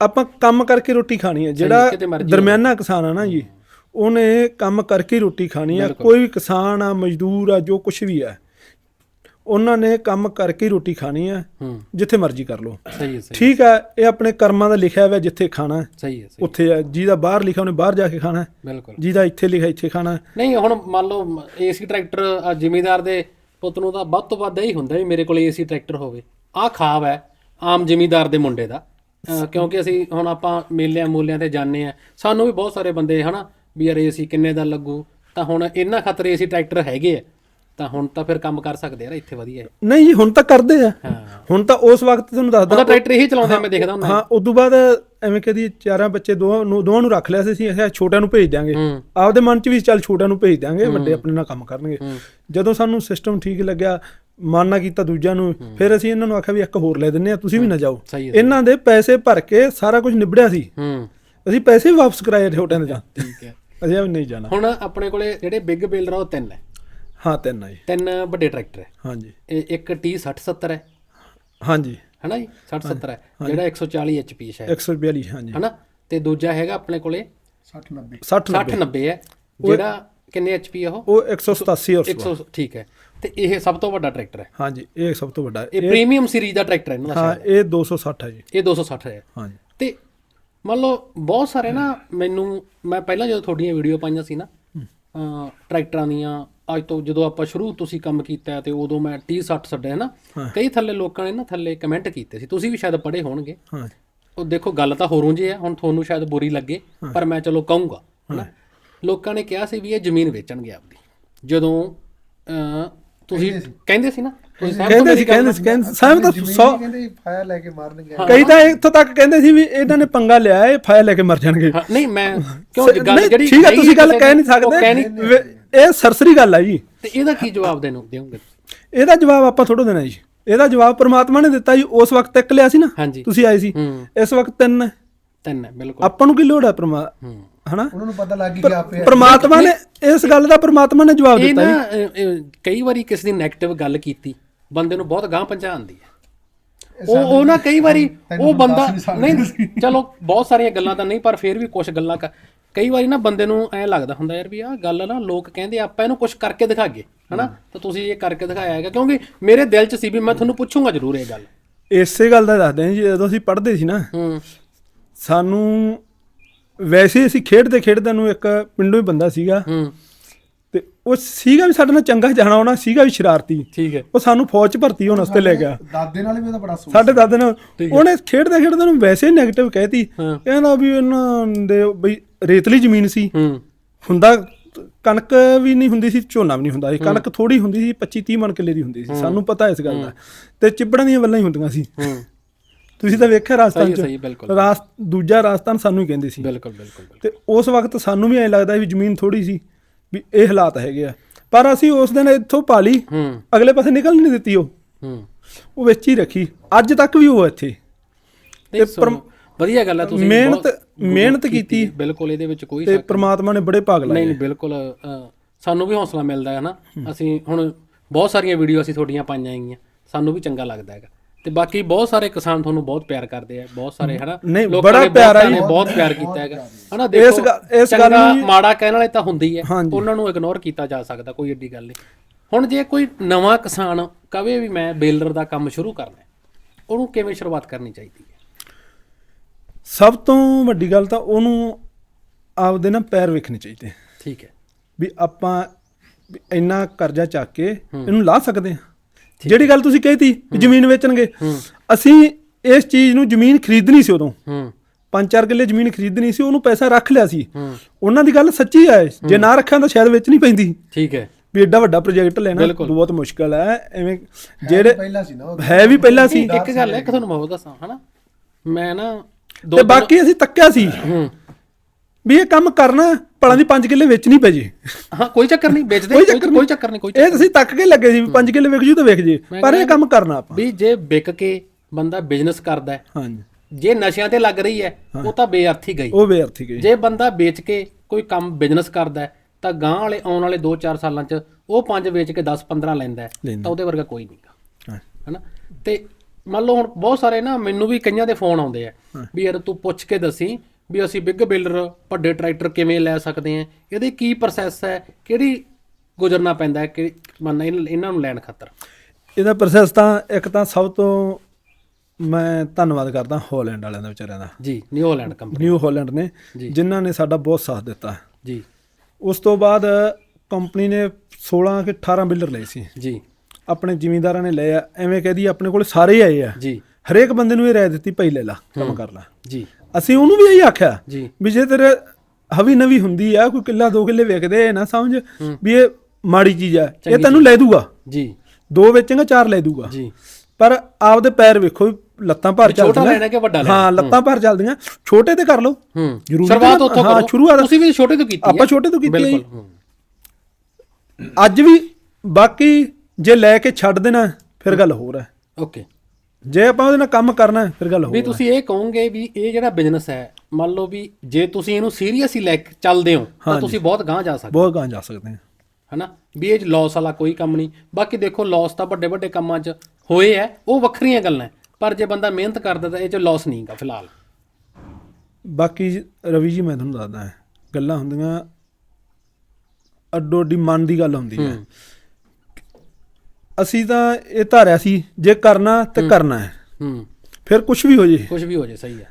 ਆਪਾਂ ਕੰਮ ਕਰਕੇ ਰੋਟੀ ਖਾਣੀ ਹੈ। ਜਿਹੜਾ ਦਰਮਿਆਨਾ ਕਿਸਾਨ ਆ ਨਾ ਜੀ। ਉਹਨੇ ਕੰਮ ਕਰਕੇ ਰੋਟੀ ਖਾਣੀ ਆ। ਕੋਈ ਵੀ ਕਿਸਾਨ ਆ ਮਜ਼ਦੂਰ ਆ ਜੋ ਕੁਝ ਵੀ ਆ ਉਹਨਾਂ ਨੇ ਕੰਮ ਕਰਕੇ ਰੋਟੀ ਖਾਣੀ ਆ। ਜਿੱਥੇ ਮਰਜ਼ੀ ਕਰ ਲਓ। ਸਹੀ ਹੈ ਸਹੀ ਠੀਕ ਆ ਇਹ ਆਪਣੇ ਕਰਮਾਂ ਦਾ ਲਿਖਿਆ ਹੋਇਆ ਜਿੱਥੇ ਖਾਣਾ। ਸਹੀ ਹੈ ਉੱਥੇ ਆ ਜਿਹਦਾ ਬਾਹਰ ਲਿਖਿਆ ਉਹਨੇ ਬਾਹਰ ਜਾ ਕੇ ਖਾਣਾ। ਬਿਲਕੁਲ। ਜਿਹਦਾ ਇੱਥੇ ਲਿਖਿਆ ਇੱਥੇ ਖਾਣਾ। ਨਹੀਂ ਹੁਣ ਮੰਨ ਲਓ ਏਸੀ ਟਰੈਕਟਰ ਆ ਜ਼ਿਮੀਦਾਰ ਦੇ ਪੁੱਤ ਨੂੰ ਤਾਂ ਵੱਧ ਤੋਂ ਵੱਧ ਇਹੀ ਹੁੰਦਾ ਵੀ ਮੇਰੇ ਕੋਲ ਏਸੀ ਟਰੈਕਟਰ ਹੋਵੇ। ਆਹ ਖਾਬ ਹੈ ਆਮ ਜ਼ਿਮੀਦਾਰ ਦੇ ਮੁੰਡੇ ਦਾ। ਕਿਉਂਕਿ ਅਸੀਂ ਹੁਣ ਆਪਾਂ ਮੇਲਿਆਂ ਮੂਲਿਆਂ ਤੇ ਜਾਂਦੇ ਆ। ਸਾਨੂੰ ਵੀ ਬਹੁਤ ਸਾਰੇ ਬੰਦੇ ਹਨਾ ਵੀ ਯਾਰ ਏਸੀ ਕਿੰਨੇ ਦਾ ਲੱਗੂ? ਤਾਂ ਹੁਣ ਇਹਨਾਂ ਖਾਤਰ ਏਸੀ ਟਰੈਕਟਰ ਹੈਗੇ ਆ। ਤਾਂ ਹੁਣ ਤਾਂ ਫਿਰ ਕੰਮ ਕਰ ਸਕਦੇ ਆ ਨਾ ਇੱਥੇ ਵਧੀਆ ਹੈ। ਨਹੀਂ ਜੀ ਹੁਣ ਤਾਂ ਕਰਦੇ ਆ। ਹੁਣ ਤਾਂ ਉਸ ਵਕਤ ਤੁਹਾਨੂੰ ਦੱਸਦਾ ਉਹਦਾ ਟਰੈਕਟਰ ਇਹੀ ਚਲਾਉਂਦੇ ਆ, ਮੈਂ ਦੇਖਦਾ ਹੁੰਦਾ। ਹਾਂ ਉਦੋਂ ਬਾਅਦ ਐਵੇਂ ਕਹਦੀ ਚਾਰਾਂ ਬੱਚੇ ਦੋਵਾਂ ਨੂੰ ਦੋਵਾਂ ਨੂੰ ਰੱਖ ਲਿਆ ਸੀ ਅਸੀਂ ਅਸੀਂ ਛੋਟਿਆਂ ਨੂੰ ਭੇਜ ਦਿਆਂਗੇ। ਹੂੰ। ਆਪਦੇ ਮਨ 'ਚ ਵੀ ਚੱਲ ਛੋਟਿਆਂ ਨੂੰ ਭੇਜ ਦਿਆਂਗੇ ਵੱਡੇ ਆਪਣੇ ਨਾਲ ਕੰਮ ਕਰਨਗੇ। ਜਦੋਂ ਸਾਨੂੰ ਸਿਸਟਮ ਠੀਕ ਲੱਗਿਆ ਮਨ ਨਾ ਕੀਤਾ ਦੂਜਿਆਂ ਨੂੰ ਫਿਰ ਅਸੀਂ ਇਹਨਾਂ ਨੂੰ ਆਖਿਆ ਵੀ ਇੱਕ ਹੋਰ ਲੈ ਦਿੰਨੇ ਆ ਤੁਸੀਂ ਵੀ ਨਾ ਜਾਓ। ਇਹਨਾਂ ਦੇ ਪੈਸੇ ਭਰ ਕੇ ਸਾਰਾ ਕੁਝ ਨਿਬੜਿਆ ਸੀ। ਅਸੀਂ ਪੈਸੇ ਵਾਪਸ ਕਰਾਏ ਛੋਟਿਆਂ ਦੇ ਜਾਂ। ਠੀਕ ਹੈ। ਅਸੀਂ ਵੀ ਨਹੀਂ ਜਾਣਾ। ਹੁਣ ਆਪਣੇ ਕੋਲੇ ਜਿਹੜੇ ਬਿਗ ਬੇਲਰ ਆ ਉਹ ਤਿੰਨ ਹੈ। ਹਾਂ ਤਿੰਨ ਆ ਜੀ। ਤਿੰਨ ਵੱਡੇ ਟਰੈਕਟਰ ਹੈ। ਹਾਂਜੀ। ਇਹ ਇੱਕ T 60 70 ਹੈ। ਹਾਂਜੀ। ਹਨਾ ਜੀ? 60 70 ਹੈ। ਜਿਹੜਾ 140 HP ਹੈ 142 ਹਾਂਜੀ। ਹਨਾ? ਤੇ ਦੂਜਾ ਹੈਗਾ ਆਪਣੇ ਕੋਲੇ 60 90 60 60 90 ਹੈ। ਜਿਹੜਾ ਕਿੰਨੇ ਐਚਪੀ ਆ ਉਹ? ਉਹ 187 ਹਾਰਸ 100 ਠੀਕ ਹੈ। ਤੇ ਇਹ ਸਭ ਤੋਂ ਵੱਡਾ ਟਰੈਕਟਰ ਹੈ। ਹਾਂਜੀ ਇਹ ਸਭ ਤੋਂ ਵੱਡਾ। ਹੈ। ਇਹ ਪ੍ਰੀਮੀਅਮ ਸੀਰੀਜ਼ ਦਾ ਟਰੈਕਟਰ ਹੈ ਇਹਨਾਂ ਦਾ ਹਾਂ ਇਹ 260 ਹੈ ਜੀ। ਇਹ 260 ਹੈ। ਹਾਂਜੀ। ਤੇ ਮੰਨ ਲਓ ਬਹੁਤ ਸਾਰੇ ਨਾ ਮੈਨੂੰ ਮੈਂ ਪਹਿਲਾਂ ਜਦੋਂ ਤੁਹਾਡੀਆਂ ਵੀਡੀਓ ਪਾਈਆਂ ਸੀ ਨਾ ਟਰੈਕਟਰਾਂ ਦੀਆਂ ਅੱਜ ਤੋਂ ਜਦੋਂ ਆਪਾਂ ਸ਼ੁਰੂ ਤੁਸੀਂ ਕੰਮ ਕੀਤਾ ਤੇ ਉਦੋਂ ਮੈਂ 30 60 ਛੱਡੇ ਨਾ ਕਈ ਥੱਲੇ ਲੋਕਾਂ ਨੇ ਨਾ ਥੱਲੇ ਕਮੈਂਟ ਕੀਤੇ ਸੀ। ਤੁਸੀਂ ਵੀ ਸ਼ਾਇਦ ਪੜ੍ਹੇ ਹੋਣਗੇ। ਹਾਂ। ਉਹ ਦੇਖੋ ਗੱਲ ਤਾਂ ਹੋਰੋਂ ਜੇ ਹੈ ਹੁਣ ਤੁਹਾਨੂੰ ਸ਼ਾਇਦ ਬੁਰੀ ਲੱਗੇ ਪਰ ਮੈਂ ਚਲੋ ਕਹੂੰਗਾ ਹਨਾ? ਲੋਕਾਂ ਨੇ ਕਿਹਾ ਸੀ ਵੀ ਇਹ ਜ਼ਮੀਨ ਵੇਚਣਗੇ ਆਪਦੀ। ਜਦੋਂ ਤੁਸੀਂ ਕਹਿੰਦੇ ਸੀ ਨਾ ਕਹਿੰਦੇ ਸੀ ਕਹਿੰਦੇ? ਸੀ ਕਹਿੰਦੇ ਸਾਹਿਬ ਤਾਂ ਜ਼ਮੀਨ 100 ਹੀ ਕਹਿੰਦੇ ਫਾਇਰ ਲੈ ਕੇ ਮਾਰਨਗੇ। ਕਈ ਤਾਂ ਇੱਥੋਂ ਤੱਕ ਕਹਿੰਦੇ ਸੀ ਵੀ ਇਹਨਾਂ ਨੇ ਪੰਗਾ ਲਿਆ ਇਹ ਫਾਇਰ ਲੈ ਕੇ ਮਰ ਜਾਣਗੇ। ਨਹੀਂ ਮੈਂ ਕਿਉਂ ਗੱਲ ਜਿਹੜੀ ਠੀਕ ਹੈ ਤੁਸੀਂ ਗੱਲ ਕਹਿ ਨਹੀਂ ਸਕਦੇ। ਇਹ ਸਰਸਰੀ ਗੱਲ ਆ ਜੀ। ਤੇ ਇਹਦਾ ਕੀ ਜਵਾਬ ਦੇਣੋ ਦਿਓਗੇ? ਇਹਦਾ ਜਵਾਬ ਆਪਾਂ ਥੋੜਾ ਦੇਣਾ ਜੀ ਇਹਦਾ ਜਵਾਬ ਪ੍ਰਮਾਤਮਾ ਨੇ ਦਿੱਤਾ ਜੀ ਉਸ ਵਕਤ ਇੱਕ ਲਿਆ ਸੀ ਨਾ ਤੁਸੀਂ ਆਏ ਸੀ। ਇਸ ਵਕਤ ਤਿੰਨ ਹੈ। ਤਿੰਨ ਹੈ ਬਿਲਕੁਲ। ਆਪਾਂ ਨੂੰ ਕੀ ਲੋੜ ਹੈ ਪਰਮਾ ਹਨਾ? ਉਹਨਾਂ ਨੂੰ ਪਤਾ ਲੱਗ ਗਿਆ ਆਪੇ। ਪ੍ਰਮਾਤਮਾ ਨੇ ਇਸ ਗੱਲ ਦਾ ਪ੍ਰਮਾਤਮਾ ਨੇ ਜਵਾਬ ਇਹ ਦਿੱਤਾ ਨਾ ਜੀ। ਕਈ ਵਾਰੀ ਕਿਸੇ ਦੀ 네ਗੇਟਿਵ ਗੱਲ ਕੀਤੀ। ਬੰਦੇ ਨੂੰ ਬਹੁਤ ਗਾਂਹ ਪਹੁੰਚਾਉਂਦੀ ਹੈ। ਉਹ ਉਹ ਨਾ ਕਈ ਵਾਰੀ ਉਹ ਬੰਦਾ ਨਹੀਂ ਚਲੋ ਬਹੁਤ ਸਾਰੀਆਂ ਗੱਲਾਂ ਤਾਂ ਨਹੀਂ ਪਰ ਫਿਰ ਵੀ ਕੁਝ ਗੱਲਾਂ ਕਈ ਵਾਰੀ ਨਾ ਬੰਦੇ ਨੂੰ ਐ ਲੱਗਦਾ ਹੁੰਦਾ ਯਾਰ ਵੀ ਆਹ ਗੱਲ ਨਾ ਲੋਕ ਕਹਿੰਦੇ ਆਪਾਂ ਇਹਨੂੰ ਕੁਝ ਕਰਕੇ ਦਿਖਾਗੇ ਹਨਾ? ਤਾਂ ਤੁਸੀਂ ਇਹ ਕਰਕੇ ਦਿਖਾਇਆ ਹੈਗਾ ਕਿਉਂਕਿ ਮੇਰੇ ਦਿਲ 'ਚ ਸੀ ਵੀ ਮੈਂ ਤੁਹਾਨੂੰ ਪੁੱਛੂੰਗਾ ਜ਼ਰੂਰ ਇਹ ਗੱਲ। ਇਸੇ ਗੱਲ ਦਾ ਦੱਸਦੇ ਹਾਂ ਜੀ ਜਦੋਂ ਅਸੀਂ ਪੜ੍ਹਦੇ ਸੀ ਨਾ ਹੂੰ। ਸਾਨੂੰ ਵੈਸੇ ਅਸੀਂ ਖੇਡਦੇ ਖੇਡਦੇ ਨੂੰ ਇੱਕ ਪਿੰਡੋਂ ਹੀ ਬੰਦਾ ਸੀਗਾ। ਹੂੰ। ਉਹ ਸੀਗਾ ਵੀ ਸਾਡੇ ਨਾਲ ਚੰਗਾ ਜਾਣਾ ਹੋਣਾ ਸੀਗਾ ਵੀ ਸ਼ਰਾਰਤੀ। ਠੀਕ ਹੈ। ਉਹ ਸਾਨੂੰ ਫੌਜ 'ਚ ਭਰਤੀ ਹੋਣ ਵਾਸਤੇ ਲੈ ਗਿਆ। ਦਾਦੇ ਨਾਲ ਵੀ ਉਹਦਾ ਬੜਾ ਸੋਚ ਸਾਡੇ ਦਾਦੇ ਨੇ ਉਹਨੇ ਖੇਡਦੇ ਖੇਡਦੇ ਨੂੰ ਵੈਸੇ ਨੈਗੇਟਿਵ ਕਹਿਤੀ। ਕਹਿੰਦਾ ਵੀ ਇਹਨਾਂ ਦੇ ਬਈ ਰੇਤਲੀ ਜ਼ਮੀਨ ਸੀ। ਹੂੰ। ਹੁੰਦਾ ਕਣਕ ਵੀ ਨਹੀਂ ਹੁੰਦੀ ਸੀ ਝੋਨਾ ਵੀ ਨਹੀਂ ਹੁੰਦਾ ਸੀ। ਕਣਕ ਥੋੜੀ ਹੁੰਦੀ ਸੀ 25 30 ਮਣ ਕਿੱਲੇ ਦੀ ਹੁੰਦੀ ਸੀ। ਸਾਨੂੰ ਪਤਾ ਇਸ ਗੱਲ ਦਾ। ਤੇ ਚਿੱਬੜਾਂ ਦੀਆਂ ਵੱਲਾਂ ਹੀ ਹੁੰਦੀਆਂ ਸੀ। ਹੂੰ। ਤੁਸੀਂ ਤਾਂ ਵੇਖਿਆ ਰਾਜਸਥਾਨ ਸਹੀ ਚ? ਸਹੀ ਬਿਲਕੁਲ। ਰਾਸ ਦੂਜਾ ਰਾਜਸਥਾਨ ਸਾਨੂੰ ਹੀ ਕਹਿੰਦੇ ਸੀ। ਬਿਲਕੁਲ ਬਿਲਕੁਲ। ਬਿਲਕੁਲ। ਤੇ ਉਸ ਵਕਤ ਸਾਨੂੰ ਵੀ ਐਂ ਲੱਗਦਾ ਵੀ ਜ਼ਮੀਨ ਥੋੜੀ ਸੀ। ਵੀ ਇਹ ਹਾਲਾਤ ਹੈਗੇ ਆ। ਪਰ ਅਸੀਂ ਉਸ ਦਿਨ ਇੱਥੋਂ ਪਾ ਲਈ ਹੂੰ। ਅਗਲੇ ਪਾਸੇ ਨਿਕਲ ਨਹੀਂ ਦਿੱਤੀ ਉਹ। ਹੂੰ। ਉਹ ਵਿੱਚ ਹੀ ਰੱਖੀ। ਅੱਜ ਤੱਕ ਵੀ ਉਹ ਇੱਥੇ। ਤੇ ਵਧੀਆ ਗੱਲ ਹੈ ਤੁਸੀਂ ਮਿਹਨਤ ਮਿਹਨਤ ਕੀਤੀ ਬਿਲਕੁਲ ਇਹਦੇ ਵਿੱਚ ਕੋਈ ਤੇ ਸ਼ੱਕ ਪ੍ਰਮਾਤਮਾ ਨੇ ਬੜੇ ਭਾਗ ਲਾਏ ਨਹੀਂ ਬਿਲਕੁਲ ਸਾਨੂੰ ਵੀ ਹੌਸਲਾ ਮਿਲਦਾ ਹੈ ਨਾ। ਅਸੀਂ ਹੁਣ ਬਹੁਤ ਸਾਰੀਆਂ ਵੀਡੀਓ ਅਸੀਂ ਤੁਹਾਡੀਆਂ ਪਾਈਆਂ ਹੈਗੀਆਂ। ਸਾਨੂੰ ਵੀ ਚੰਗਾ ਲੱਗਦਾ ਹੈਗਾ। ਤੇ ਬਾਕੀ ਬਹੁਤ ਸਾਰੇ ਕਿਸਾਨ ਤੁਹਾਨੂੰ ਬਹੁਤ ਪਿਆਰ ਕਰਦੇ ਆ ਬਹੁਤ ਸਾਰੇ ਹਨਾ? ਨਹੀਂ, ਬੜਾ ਪਿਆਰ ਆ ਬਹੁਤਾਂ ਜੀ। ਬਹੁਤ ਪਿਆਰ ਕੀਤਾ ਹੈਗਾ। ਹਨਾ ਦੇਖੋ ਇਸ ਗੱਲ- ਇਸ ਗੱਲ ਚੰਗਾ, ਨੂੰ ਮਾੜਾ ਕਹਿਣ ਵਾਲੇ ਤਾਂ ਹੁੰਦੀ ਹੈ। ਉਹਨਾਂ ਨੂੰ ਇਗਨੋਰ ਕੀਤਾ ਜਾ ਸਕਦਾ ਕੋਈ ਏਡੀ ਗੱਲ ਨਹੀਂ। ਹੁਣ ਜੇ ਕੋਈ ਨਵਾਂ ਕਿਸਾਨ ਕਵੇ ਵੀ ਮੈਂ ਬੇਲਰ ਦਾ ਕੰਮ ਸ਼ੁਰੂ ਕਰਨਾ ਉਹਨੂੰ ਕਿਵੇਂ ਸ਼ੁਰੂਆਤ ਕਰਨੀ ਚਾਹੀਦੀ ਹੈ? ਸਭ ਤੋਂ ਵੱਡੀ ਗੱਲ ਤਾਂ ਉਹਨੂੰ ਆਪਦੇ ਨਾ ਪੈਰ ਵੇਖਣੇ ਚਾਹੀਦੇ ਠੀਕ ਹੈ। ਵੀ ਆਪਾਂ ਇੰਨਾ ਕਰਜ਼ਾ ਚੱਕ ਕੇ ਇਹਨੂੰ ਲਾ ਸਕਦੇ ਹਾਂ। ਜਿਹੜੀ ਗੱਲ ਤੁਸੀਂ ਕਹੀਤੀ ਕਿ ਜ਼ਮੀਨ ਵੇਚਣਗੇ। ਅਸੀਂ ਇਸ ਚੀਜ਼ ਨੂੰ ਜ਼ਮੀਨ ਖਰੀਦਣੀ ਸੀ ਉਦੋਂ। ਹੂੰ। ਪੰਜ ਚਾਰ ਕਿੱਲੇ ਜ਼ਮੀਨ ਖਰੀਦਣੀ ਸੀ ਉਹਨੂੰ ਪੈਸਾ ਰੱਖ ਲਿਆ ਸੀ। ਹੂੰ। ਉਹਨਾਂ ਦੀ ਗੱਲ ਸੱਚੀ ਹੈ। ਜੇ ਨਾ ਰੱਖਿਆ ਤਾਂ ਸ਼ਾਇਦ ਵੇਚਣੀ ਪੈਂਦੀ। ਠੀਕ ਹੈ। ਵੀ ਐਡਾ ਵੱਡਾ ਪ੍ਰੋਜੈਕਟ ਲੈਣਾ ਬਿਲਕੁਲ। ਬਹੁਤ ਮੁਸ਼ਕਲ ਹੈ। ਐਵੇਂ ਜਿਹੜੇ ਪਹਿਲਾਂ ਸੀ ਨਾ ਹੈ ਵੀ ਪਹਿਲਾਂ ਸੀ। ਇੱਕ ਗੱਲ ਹੈ ਕਿ ਤੁਹਾਨੂੰ ਮੈਂ ਉਹ ਦੱਸਾਂ ਹਨਾ? ਮੈਂ ਨਾ ਤੇ ਬਾਕੀ ਅਸੀਂ ਤੱਕਿਆ ਸੀ। ਹੂੰ। ਵੀ ਇਹ ਕੰਮ ਕਰਨਾ ਭਲਾਂ ਦੀ 5 ਕਿੱਲੇ ਵੇਚਣੀ ਪੈ ਜੇ। ਹਾਂ ਕੋਈ ਚੱਕਰ ਨਹੀਂ ਵੇਚਦੇ ਕੋਈ ਚੱਕਰ ਕੋਈ ਚੱਕਰ ਨਹੀਂ ਕੋਈ ਇਹ ਤੁਸੀਂ ਤੱਕ ਕੇ ਲੱਗੇ ਸੀ ਵੀ 5 ਕਿੱਲੇ ਵਿਕ ਜੂ ਤਾਂ ਵਿਕ ਜੇ ਪਰ ਇਹ ਕੰਮ ਕਰਨਾ ਆਪਾਂ। ਵੀ ਜੇ ਵਿਕ ਕੇ ਬੰਦਾ ਬਿਜ਼ਨਸ ਕਰਦਾ ਹੈ ਹਾਂਜੀ। ਜੇ ਨਸ਼ਿਆਂ ਤੇ ਲੱਗ ਰਹੀ ਹੈ ਉਹ ਤਾਂ ਬੇਅਰਥੀ ਗਈ। ਉਹ ਬੇਅਰਥੀ ਗਈ। ਜੇ ਬੰਦਾ ਵੇਚ ਕੇ ਕੋਈ ਕੰਮ ਬਿਜ਼ਨਸ ਕਰਦਾ ਹੈ ਤਾਂ ਗਾਂ ਵਾਲੇ ਆਉਣ ਵਾਲੇ 2-4 ਸਾਲਾਂ 'ਚ ਉਹ ਪੰਜ ਵੇਚ ਕੇ 10-15 ਲੈਂਦਾ। ਤਾਂ ਉਹਦੇ ਵਰਗਾ ਕੋਈ ਨਹੀਂਗਾ ਹਾਂ। ਹਨਾ? ਤੇ ਮੰਨ ਲਓ ਹੁਣ ਬਹੁਤ ਸਾਰੇ ਨਾ ਮੈਨੂੰ ਵੀ ਕਈਆਂ ਦੇ ਫੋਨ ਆਉਂਦੇ ਆ ਵੀ ਯਾਰ ਤੂੰ ਪੁੱਛ ਕੇ ਦੱਸੀ ਵੀ ਅਸੀਂ ਬਿੱਗ ਬਿਲਡਰ ਵੱਡੇ ਟਰੈਕਟਰ ਕਿਵੇਂ ਲੈ ਸਕਦੇ ਆ ਇਹਦੀ ਕੀ ਪ੍ਰੋਸੈਸ ਹੈ? ਕਿਹੜੀ ਗੁਜ਼ਰਨਾ ਪੈਂਦਾ ਹੈ? ਕਿ ਮੰਨ ਇਹਨਾਂ ਨੂੰ ਲੈਣ ਖਾਤਰ? ਇਹਦਾ ਪ੍ਰੋਸੈਸ ਤਾਂ ਇੱਕ ਤਾਂ ਸਭ ਤੋਂ ਮੈਂ ਧੰਨਵਾਦ ਕਰਦਾ ਹਾਲੈਂਡ ਵਾਲਿਆਂ ਦਾ ਵਿਚਾਰਿਆਂ ਦਾ। ਜੀ New Holland company New Holland ਨੇ। ਜਿਨ੍ਹਾਂ ਨੇ ਸਾਡਾ ਬਹੁਤ ਸਾਥ ਦਿੱਤਾ। ਜੀ। ਉਸ ਤੋਂ ਬਾਅਦ ਕੰਪਨੀ ਨੇ 16 ਕਿ 18 ਬਿਲਡਰ ਲਏ ਸੀ। ਜੀ। ਆਪਣੇ ਜ਼ਿਮੀਂਦਾਰਾਂ ਨੇ ਲਏ ਐਵੇਂ ਕਹਦੀ ਆਪਣੇ ਕੋਲ ਸਾਰੇ ਹੀ ਆਏ ਆ। ਜੀ। ਹਰੇਕ ਬੰਦੇ ਨੂੰ ਇਹ ਰਾਏ ਦਿੱਤੀ ਭਾਈ ਲੈ ਲਾ ਕੰਮ ਕਰ ਲਾ। ਜੀ। ਅਸੀਂ ਉਹਨੂੰ ਵੀ ਇਹੀ ਆਖਿਆ ਜੀ। ਵੀ ਜੇ ਤੇਰੇ ਹਵੀ ਨਵੀ ਹੁੰਦੀ ਆ ਕੋਈ ਕਿੱਲਾ ਦੋ ਕਿੱਲੇ ਵਿਕਦੇ ਆ ਨਾ ਸਮਝ? ਵੀ ਇਹ ਮਾੜੀ ਚੀਜ਼ ਆ ਇਹ ਤੈਨੂੰ ਲੈ ਦੂਗਾ। ਜੀ। ਦੋ ਵੇਚੇਗਾ ਚਾਰ ਲੈ ਦੂਗਾ। ਜੀ। ਪਰ ਆਪਦੇ ਪੈਰ ਵੇਖੋ ਲੱਤਾਂ ਭਰ ਛੋਟਾ ਚੱਲਦੀਆਂ। ਲੈਣਾ ਕਿ ਵੱਡਾ ਲੈਣਾ? ਹਾਂ ਲੱਤਾਂ ਭਰ ਚੱਲਦੀਆਂ। ਛੋਟੇ ਤੇ ਕਰ ਲਓ। ਹੂੰ। ਜ਼ਰੂਰੀ ਸ਼ੁਰੂਆਤ ਉੱਥੋਂ ਹਾਂ, ਕਰੋ। ਸ਼ੁਰੂਆਤ- ਤੁਸੀਂ ਵੀ ਛੋਟੇ ਤੋਂ ਕੀਤੀ ਹੈ ਆਪਾਂ ਛੋਟੇ ਤੋਂ ਕੀਤੀ ਹੈ ਹੂੰ। ਅੱਜ ਵੀ ਬਾਕੀ ਜੇ ਲੈ ਕੇ ਛੱਡ ਦੇਣਾ ਫਿਰ ਗੱਲ ਹੋਰ ਹੈ ਓਕੇ। ਜੇ ਆਪਾਂ ਉਹਦੇ ਨਾਲ ਕੰਮ ਕਰਨਾ ਹੈ, ਫਿਰ ਗੱਲ ਹੋਰ ਵੀ ਹੈ ਤੁਸੀਂ ਇਹ ਕਹੋਗੇ ਵੀ ਇਹ ਜਿਹੜਾ ਬਿਜ਼ਨਸ ਹੈ ਮੰਨ ਲਓ ਵੀ ਜੇ ਤੁਸੀਂ ਇਹਨੂੰ ਸੀਰੀਅਸਲੀ ਲੈ ਕੇ ਚੱਲਦੇ ਹੋ ਤਾਂ ਹਾਂਜੀ। ਤੁਸੀਂ ਬਹੁਤ ਗਾਂਹ ਜਾ ਸਕਦੇ ਬਹੁਤ ਗਾਂ ਜਾ ਸਕਦੇ ਹਾਂ। ਹੋ ਹਨਾ? ਵੀ ਇਹ ਲਾਸ ਵਾਲਾ ਕੋਈ ਕੰਮ ਨਹੀਂ। ਬਾਕੀ ਦੇਖੋ ਲਾਸ ਤਾਂ ਵੱਡੇ ਵੱਡੇ ਕੰਮਾਂ 'ਚ ਹੋਏ ਐ ਉਹ ਵੱਖਰੀਆਂ ਗੱਲਾਂ ਹੈ। ਪਰ ਜੇ ਬੰਦਾ ਮਿਹਨਤ ਕਰਦਾ ਤਾਂ ਇਹ 'ਚ ਲਾਸ ਨਹੀਂਗਾ ਫਿਲਹਾਲ। ਬਾਕੀ ਰਵੀ ਜੀ ਮੈਂ ਤੁਹਾਨੂੰ ਦੱਸਦਾ ਹਾਂ ਗੱਲਾਂ ਹੁੰਦੀਆਂ ਅੱਡੋ ਅੱਡੀ ਮਨ ਦੀ ਗੱਲ ਹੁੰਦੀ ਹੈ। ਅਸੀਂ ਤਾਂ ਇਹ ਧਾਰਿਆ ਸੀ ਜੇ ਕਰਨਾ ਤੇ ਕਰਨਾ ਹੈ। ਹੂੰ। ਫਿਰ ਕੁਝ ਵੀ ਹੋ ਜੇ। ਕੁਝ ਵੀ ਹੋ ਜੇ ਸਹੀ ਹੈ।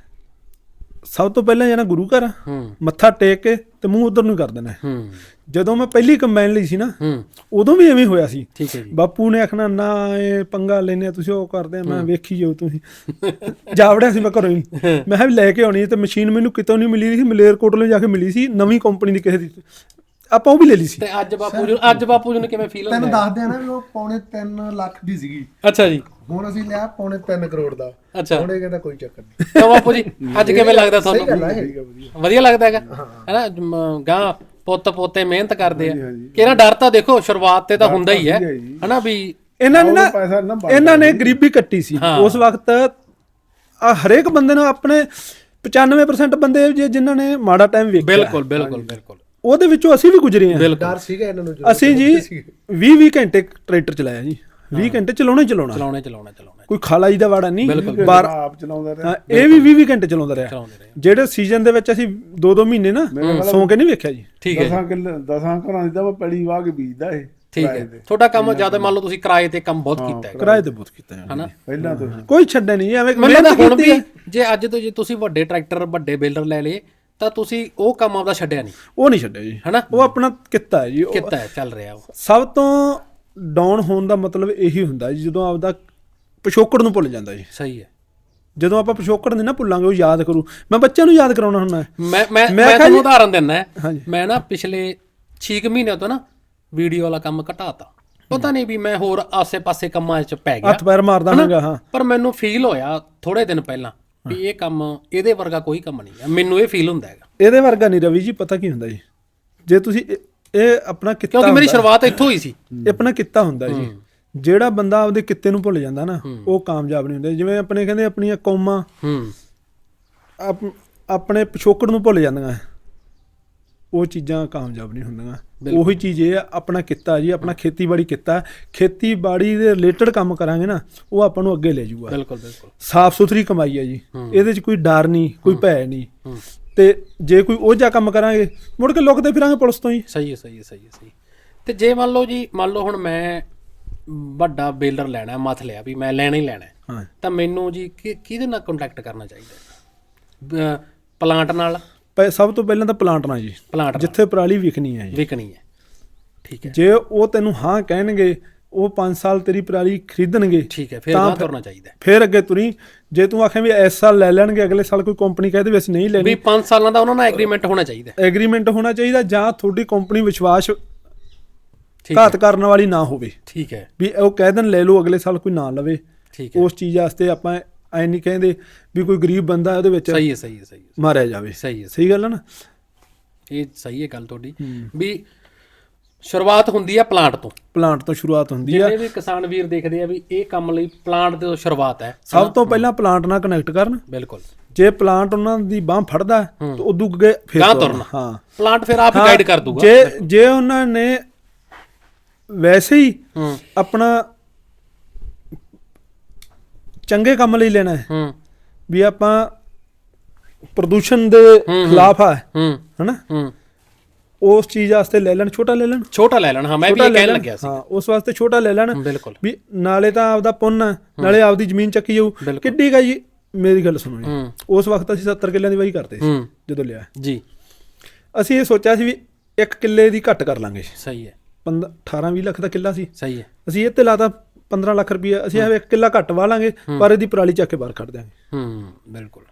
ਸਭ ਤੋਂ ਪਹਿਲਾਂ ਜਾਣਾ ਗੁਰੂ ਘਰ ਹੂੰ। ਮੱਥਾ ਟੇਕ ਕੇ ਤੇ ਮੂੰਹ ਉਧਰ ਨੂੰ ਕਰ ਦੇਣਾ ਹੈ। ਹੂੰ। ਜਦੋਂ ਮੈਂ ਪਹਿਲੀ ਕੰਬਾਈਨ ਲਈ ਸੀ ਨਾ ਹੂੰ। ਉਦੋਂ ਵੀ ਐਵੇਂ ਹੋਇਆ ਸੀ। ਠੀਕ ਹੈ ਜੀ। ਬਾਪੂ ਨੇ ਆਖਣਾ ਨਾ ਇਹ ਪੰਗਾ ਲੈਨੇ ਤੁਸੀਂ ਉਹ ਕਰਦੇ ਆ ਮੈਂ ਵੇਖੀ ਜਾਓ ਤੁਸੀਂ। ਜਾਵੜਿਆ ਸੀ ਮੈਂ ਘਰੋਂ ਹੀ। ਮੈਂ ਕਿਹਾ ਵੀ ਲੈ ਕੇ ਆਉਣੀ ਹੈ ਤੇ ਮਸ਼ੀਨ ਮੈਨੂੰ ਕਿਤੋਂ ਨਹੀਂ ਮਿਲੀ ਸੀ ਮਲੇਰਕੋਟਲੇ ਜਾ ਕੇ ਮਿਲੀ ਸੀ ਨਵੀਂ ਕੰਪਨੀ ਦੀ ਕਿਸੇ ਦੀ। ਆਪਾਂ ਉਹ ਵੀ ਲੈ ਲਈ ਸੀ। ਤੇ ਅੱਜ ਬਾਪੂ ਜੀ ਅੱਜ ਬਾਪੂ ਜੀ ਨੂੰ ਕਿਵੇਂ ਫੀਲ ਤੈਨੂੰ ਹੁੰਦਾ? ਦੱਸਦੇ ਆ ਨਾ ਵੀ ਉਹ ਪੌਣੇ 3 ਲੱਖ ਦੀ ਸੀਗੀ। ਅੱਛਾ ਜੀ। ਹੁਣ ਅਸੀਂ ਲਿਆ ਪੌਣੇ 3 ਕਰੋੜ ਦਾ। ਅੱਛਾ। ਹੁਣ ਇਹ ਕਹਿੰਦਾ ਕੋਈ ਚੱਕਰ ਨਹੀਂ। ਤਾਂ ਬਾਪੂ ਜੀ ਅੱਜ ਕਿਵੇਂ ਲੱਗਦਾ ਸਹੀ ਗੱਲ ਇਹ। ਵਧੀਆ ਲੱਗਦਾ ਹੈਗਾ। ਹੈਨਾ ਗਾਂ ਪੁੱਤ ਪੋਤੇ ਮਿਹਨਤ ਕਰਦੇ ਆ। ਕਿਹੜਾ ਡਰ ਤਾਂ ਦੇਖੋ ਸ਼ੁਰੂਆਤ ਤੇ ਤਾਂ ਹੁੰਦਾ ਹੀ ਹੈ। ਹੈਨਾ ਵੀ ਇਹਨਾਂ ਨੇ ਨਾ ਪੈਸਾ ਨਾ ਇਹਨਾਂ ਨੇ ਗਰੀਬੀ ਕੱਟੀ ਸੀ। ਉਸ ਵਕਤ ਆ ਹਰੇਕ ਬੰਦੇ ਨੂੰ ਆਪਣੇ 95% ਬੰਦੇ ਜੇ ਜਿਨ੍ਹਾਂ ਨੇ ਮਾੜਾ ਟਾਈਮ ਵੇਖਿਆ। ਬਿਲਕੁਲ ਬਿਲਕੁਲ ਬਿਲਕੁਲ। ਉਹਦੇ ਵਿੱਚੋਂ ਅਸੀਂ ਵੀ ਗੁਜ਼ਰੇ ਹਾਂ। ਬਿਲਕੁਲ। ਡਰ ਸੀਗਾ ਇਹਨਾਂ ਨੂੰ ਅਸੀਂ ਜੀ 20 20 ਘੰਟੇ ਟਰੈਕਟਰ ਚਲਾਇਆ ਜੀ। 20 ਘੰਟੇ ਚਲਾਉਣਾ ਹੀ ਚਲਾਉਣਾ। ਚਲਾਉਣੇ ਚਲਾਉਣੇ ਚਲਾਉਣੇ। ਕੋਈ ਖਾਲਾ ਜੀ ਦਾ ਵਾੜਾ ਨਹੀਂ। ਬਿਲਕੁਲ। ਬਾਰ ਆਪ ਚਲਾਉਂਦਾ ਰਿਹਾ। ਹਾਂ, ਇਹ ਵੀ 20 20 ਘੰਟੇ ਚਲਾਉਂਦਾ ਰਿਹਾ। ਜਿਹੜੇ ਸੀਜ਼ਨ ਦੇ ਵਿੱਚ ਅਸੀਂ 2 2 ਮਹੀਨੇ ਨਾ ਸੌਂ ਕੇ ਨਹੀਂ ਵੇਖਿਆ ਜੀ। ਠੀਕ ਹੈ ਜੀ, ਦਸਾਂ ਕਿੱਲੇ ਦਸਾਂ ਘਰਾਂ ਦੀ ਤਾਂ ਪੈੜੀ ਵਾਹ ਕੇ ਬੀਜਦਾ ਇਹ ਠੀਕ ਹੈ। ਤੁਹਾਡਾ ਕੰਮ ਜ਼ਿਆਦਾ ਮੰਨ ਲਓ ਤੁਸੀਂ ਕਿਰਾਏ ਤੇ ਕੰਮ ਬਹੁਤ ਕੀਤਾ ਹੈ ਕਿਰਾਏ ਤੇ ਬਹੁਤ ਕੀਤਾ ਹੈ। ਹਨਾ? ਪਹਿਲਾਂ ਤੋਂ। ਕੋਈ ਛੱਡਿਆ ਨਹੀਂ ਐਵੇਂ ਮਿਹਨਤ ਹੁਣ ਵੀ ਜੇ ਅੱਜ ਤੋਂ ਜੇ ਤੁਸੀਂ ਵੱਡੇ ਟਰੈਕਟਰ ਵੱਡੇ ਬੇਲਰ ਲੈ ਲਏ ਤਾਂ ਤੁਸੀਂ ਉਹ ਕੰਮ ਆਪਦਾ ਛੱਡਿਆ ਨਹੀਂ। ਉਹ ਨਹੀਂ ਛੱਡਿਆ ਜੀ। ਹਨਾ? ਉਹ ਆਪਣਾ ਕਿੱਤਾ ਹੈ ਜੀ। ਉਹ- ਕਿੱਤਾ ਹੈ ਚੱਲ ਰਿਹਾ ਉਹ। ਸਭ ਤੋਂ ਡਾਊਨ ਹੋਣ ਦਾ ਮਤਲਬ ਇਹੀ ਹੁੰਦਾ ਜੀ ਜਦੋਂ ਆਪਦਾ ਪਿਛੋਕੜ ਨੂੰ ਭੁੱਲ ਜਾਂਦਾ ਜੀ। ਸਹੀ ਹੈ। ਜਦੋਂ ਆਪਾਂ ਪਿਛੋਕੜ ਨਹੀਂ ਨਾ ਭੁੱਲਾਂਗੇ ਉਹ ਯਾਦ ਕਰੂ। ਮੈਂ ਬੱਚਿਆਂ ਨੂੰ ਯਾਦ ਕਰਾਉਣਾ ਹੁੰਦਾ। ਮੈਂ ਮੈਂ ਮੈਂ ਤੁਹਾਨੂੰ ਉਦਾਹਰਨ ਦਿੰਦਾ। ਮੈਂ ਨਾ ਪਿਛਲੇ 6 ਮਹੀਨਿਆਂ ਤੋਂ ਨਾ ਵੀਡੀਓ ਵਾਲਾ ਕੰਮ ਘਟਾਤਾ। ਪਤਾ ਨਹੀਂ ਵੀ ਮੈਂ ਹੋਰ ਆਸੇ-ਪਾਸੇ ਕੰਮਾਂ 'ਚ ਪੈ ਗਿਆ। ਹੱਥ ਪੈਰ ਮਾਰਦਾ? ਹਾਂਗਾ ਹਾਂ। ਪਰ ਮੈਨੂੰ ਫੀਲ ਹੋਇਆ ਥੋੜੇ ਦਿਨ ਪਹਿਲਾਂ। ਵੀ ਇਹ ਕੰਮ ਇਹਦੇ ਵਰਗਾ ਕੋਈ ਕੰਮ ਨਹੀਂ ਹੈ। ਮੈਨੂੰ ਇਹ ਫੀਲ ਹੁੰਦਾ ਹੈਗਾ। ਇਹਦੇ ਵਰਗਾ ਨਹੀਂ ਰਵੀ ਜੀ ਪਤਾ ਕੀ ਹੁੰਦਾ ਜੀ? ਜੇ ਤੁਸੀਂ ਇਹ- ਆਪਣਾ ਕਿੱਤਾ ਕਿਉਂਕਿ ਮੇਰੀ ਸ਼ੁਰੂਆਤ ਇੱਥੋਂ ਹੀ ਸੀ। ਇਹ ਆਪਣਾ ਕਿੱਤਾ ਹੁੰਦਾ ਜੀ। ਜਿਹੜਾ ਬੰਦਾ ਆਪਦੇ ਕਿੱਤੇ ਨੂੰ ਭੁੱਲ ਜਾਂਦਾ ਨਾ ਉਹ ਕਾਮਯਾਬ ਨਹੀਂ ਹੁੰਦਾ। ਜਿਵੇਂ ਆਪਣੇ ਕਹਿੰਦੇ ਆਪਣੀਆਂ ਕੌਮਾਂ ਹੂੰ। ਆਪ- ਆਪਣੇ ਪਿਛੋਕੜ ਨੂੰ ਭੁੱਲ ਜਾਂਦੀਆਂ। ਉਹ ਚੀਜ਼ਾਂ ਕਾਮਯਾਬ ਨਹੀਂ ਹੁੰਦੀਆਂ। ਉਹੀ ਚੀਜ਼ ਇਹ ਆ ਆਪਣਾ ਕਿੱਤਾ ਜੀ ਆਪਣਾ ਖੇਤੀਬਾੜੀ ਕਿੱਤਾ। ਖੇਤੀਬਾੜੀ ਦੇ ਰਿਲੇਟਡ ਕੰਮ ਕਰਾਂਗੇ ਨਾ ਉਹ ਆਪਾਂ ਨੂੰ ਅੱਗੇ ਲੈ ਜਾਊਗਾ। ਬਿਲਕੁਲ ਬਿਲਕੁਲ। ਸਾਫ਼ ਸੁਥਰੀ ਕਮਾਈ ਹੈ ਜੀ। ਇਹਦੇ 'ਚ ਕੋਈ ਡਰ ਨਹੀਂ ਕੋਈ ਭੈ ਨਹੀਂ। ਤੇ ਜੇ ਕੋਈ ਉਹ ਜਿਹਾ ਕੰਮ ਕਰਾਂਗੇ ਮੁੜ ਕੇ ਲੁਕਦੇ ਫਿਰਾਂਗੇ ਪੁਲਿਸ ਤੋਂ ਹੀ। ਸਹੀ ਹੈ ਸਹੀ ਹੈ ਸਹੀ ਹੈ ਸਹੀ ਤੇ ਜੇ ਮੰਨ ਲਓ ਜੀ ਮੰਨ ਲਓ ਹੁਣ ਮੈਂ ਵੱਡਾ ਬੇਲਰ ਲੈਣਾ ਮੱਥ ਲਿਆ ਵੀ ਮੈਂ ਲੈਣਾ ਹੀ ਲੈਣਾ। ਤਾਂ ਮੈਨੂੰ ਜੀ ਕਿਹਦੇ ਨਾਲ ਕੰਟੈਕਟ ਕਰਨਾ ਚਾਹੀਦਾ? ਪਲਾਂਟ ਨਾਲ? ਪੈ- ਸਭ ਤੋਂ ਪਹਿਲਾਂ ਤਾਂ ਪਲਾਂਟ ਨਾਲ ਜੀ। ਪਲਾਂਟ ਜਿੱਥੇ ਪਰਾਲੀ ਵਿਕਣੀ ਹੈ ਜੀ। ਵਿਕਣੀ ਹੈ। ਠੀਕ ਹੈ। ਜੇ ਉਹ ਤੈਨੂੰ ਹਾਂ ਕਹਿਣਗੇ ਉਹ 5 ਸਾਲ ਤੇਰੀ ਪਰਾਲੀ ਖਰੀਦਣਗੇ ਠੀਕ ਹੈ ਫਿਰ ਤਾਂ ਤੁਰਨਾ ਚਾਹੀਦਾ। ਫਿਰ ਅੱਗੇ ਤੁਰੀ। ਜੇ ਤੂੰ ਆਖੇ ਵੀ ਇਸ ਸਾਲ ਲੈ ਲੈਣਗੇ ਅਗਲੇ ਸਾਲ ਕੋਈ ਕੰਪਨੀ ਕਹੇ ਵੀ ਅਸੀਂ ਨਹੀਂ ਵੀ ਲੈਣੀ 5 ਸਾਲਾਂ ਦਾ ਉਹਨਾਂ ਨਾਲ ਐਗਰੀਮੈਂਟ ਹੋਣਾ ਚਾਹੀਦਾ। ਐਗਰੀਮੈਂਟ ਹੋਣਾ ਚਾਹੀਦਾ ਜਾਂ ਤੁਹਾਡੀ ਕੰਪਨੀ ਵਿਸ਼ਵਾਸ ਘਾਤ ਕਰਨ ਵਾਲੀ ਨਾ ਹੋਵੇ। ਠੀਕ ਹੈ। ਵੀ ਉਹ ਕਹਿ ਦੇਣ ਲੈ ਲਓ ਅਗਲੇ ਸਾਲ ਕੋਈ ਨਾ ਲਵੇ। ਉਸ ਚੀਜ਼ ਵਾਸਤੇ ਆਪਾਂ ਐ ਨਹੀਂ ਕਹਿੰਦੇ ਵੀ ਕੋਈ ਗਰੀਬ ਬੰਦਾ ਉਹਦੇ ਵਿੱਚ ਸਹੀ ਹੈ ਸਹੀ ਹੈ ਸਹੀ ਹੈ ਮਾਰਿਆ ਜਾਵੇ। ਸਹੀ ਹੈ ਸਹੀ ਗੱਲ ਹੈ ਨਾ? ਇਹ ਸਹੀ ਹੈ ਗੱਲ ਤੁਹਾਡੀ। ਵੀ ਸ਼ੁਰੂਆਤ ਹੁੰਦੀ ਹੈ ਪਲਾਂਟ ਤੋਂ। ਪਲਾਂਟ ਤੋਂ ਸ਼ੁਰੂਆਤ ਹੁੰਦੀ ਆ। ਜਿਹੜੇ ਵੀ ਕਿਸਾਨ ਵੀਰ ਦੇਖਦੇ ਆ ਵੀ ਇਹ ਕੰਮ ਲਈ ਪਲਾਂਟ ਤੋਂ ਸ਼ੁਰੂਆਤ ਹੈ। ਸਭ ਤੋਂ ਪਹਿਲਾਂ ਪਲਾਂਟ ਨਾਲ ਕਨੈਕਟ ਕਰਨ। ਬਿਲਕੁਲ। ਜੇ ਪਲਾਂਟ ਉਹਨਾਂ ਦੀ ਬਾਹ ਫੜਦਾ ਤਾਂ ਉਦੋਂ ਅੱਗੇ ਫਿਰ ਤੁਰਨਾ। ਹਾਂ। ਪਲਾਂਟ ਫਿਰ ਆਪ ਗਾਈਡ ਕਰ ਦੂਗਾ। ਜੇ ਜੇ ਉਹਨਾਂ ਨੇ ਵੈਸੇ ਹੂੰ। ਆਪਣਾ ਚੰਗੇ ਕੰਮ ਲਈ ਲੈਣਾ ਹੈ। ਹੂੰ। ਵੀ ਆਪਾਂ ਪ੍ਰਦੂਸ਼ਣ ਦੇ ਖਿਲਾਫ ਆ। ਹੂੰ। ਹਨਾ? ਹੂੰ। ਉਸ ਚੀਜ਼ ਵਾਸਤੇ ਲੈ ਲੈਣ ਛੋਟਾ ਲੈ ਲੈਣ। ਛੋਟਾ ਲੈ ਲੈਣਾ ਹਾਂ ਮੈਂ ਵੀ ਇਹ ਕਹਿਣ। ਲੱਗਿਆ ਸੀ। ਹਾਂ ਉਸ ਵਾਸਤੇ ਛੋਟਾ ਲੈ ਲੈਣ। ਵੀ ਨਾਲੇ ਤਾਂ ਆਪਦਾ ਪੁੰਨ ਨਾਲੇ ਆਪਦੀ ਜ਼ਮੀਨ ਚੱਕੀ ਜਾਊ। ਕਿੱਡੀ ਗਾ ਜੀ? ਮੇਰੀ ਗੱਲ ਸੁਣੋ ਜੀ। ਉਸ ਵਕਤ ਅਸੀਂ 70 ਕਿੱਲਿਆਂ ਦੀ ਵਾਹੀ ਕਰਦੇ ਸੀ ਜਦੋਂ ਲਿਆ। ਜੀ। ਅਸੀਂ ਇਹ ਸੋਚਿਆ ਸੀ ਵੀ ਇੱਕ ਕਿੱਲੇ ਦੀ ਘੱਟ ਕਰ ਲਾਂਗੇ। ਸਹੀ ਹੈ। 18 20 ਲੱਖ ਦਾ ਕਿੱਲਾ ਸੀ। ਸਹੀ ਹੈ। ਅਸੀਂ ਇਹ ਤੇ ਲਾਤਾ 15 ਲੱਖ ਰੁਪਈਆ ਅਸੀਂ ਇਹ ਕਿੱਲਾ ਘੱਟ ਵਾ ਲਾਂਗੇ ਪਰ ਇਹਦੀ ਪਰਾਲੀ ਚੱਕ ਕੇ ਬਾਹਰ ਕੱਢ ਦਿਆਂਗੇ। ਹੂੰ ਬਿਲਕੁਲ।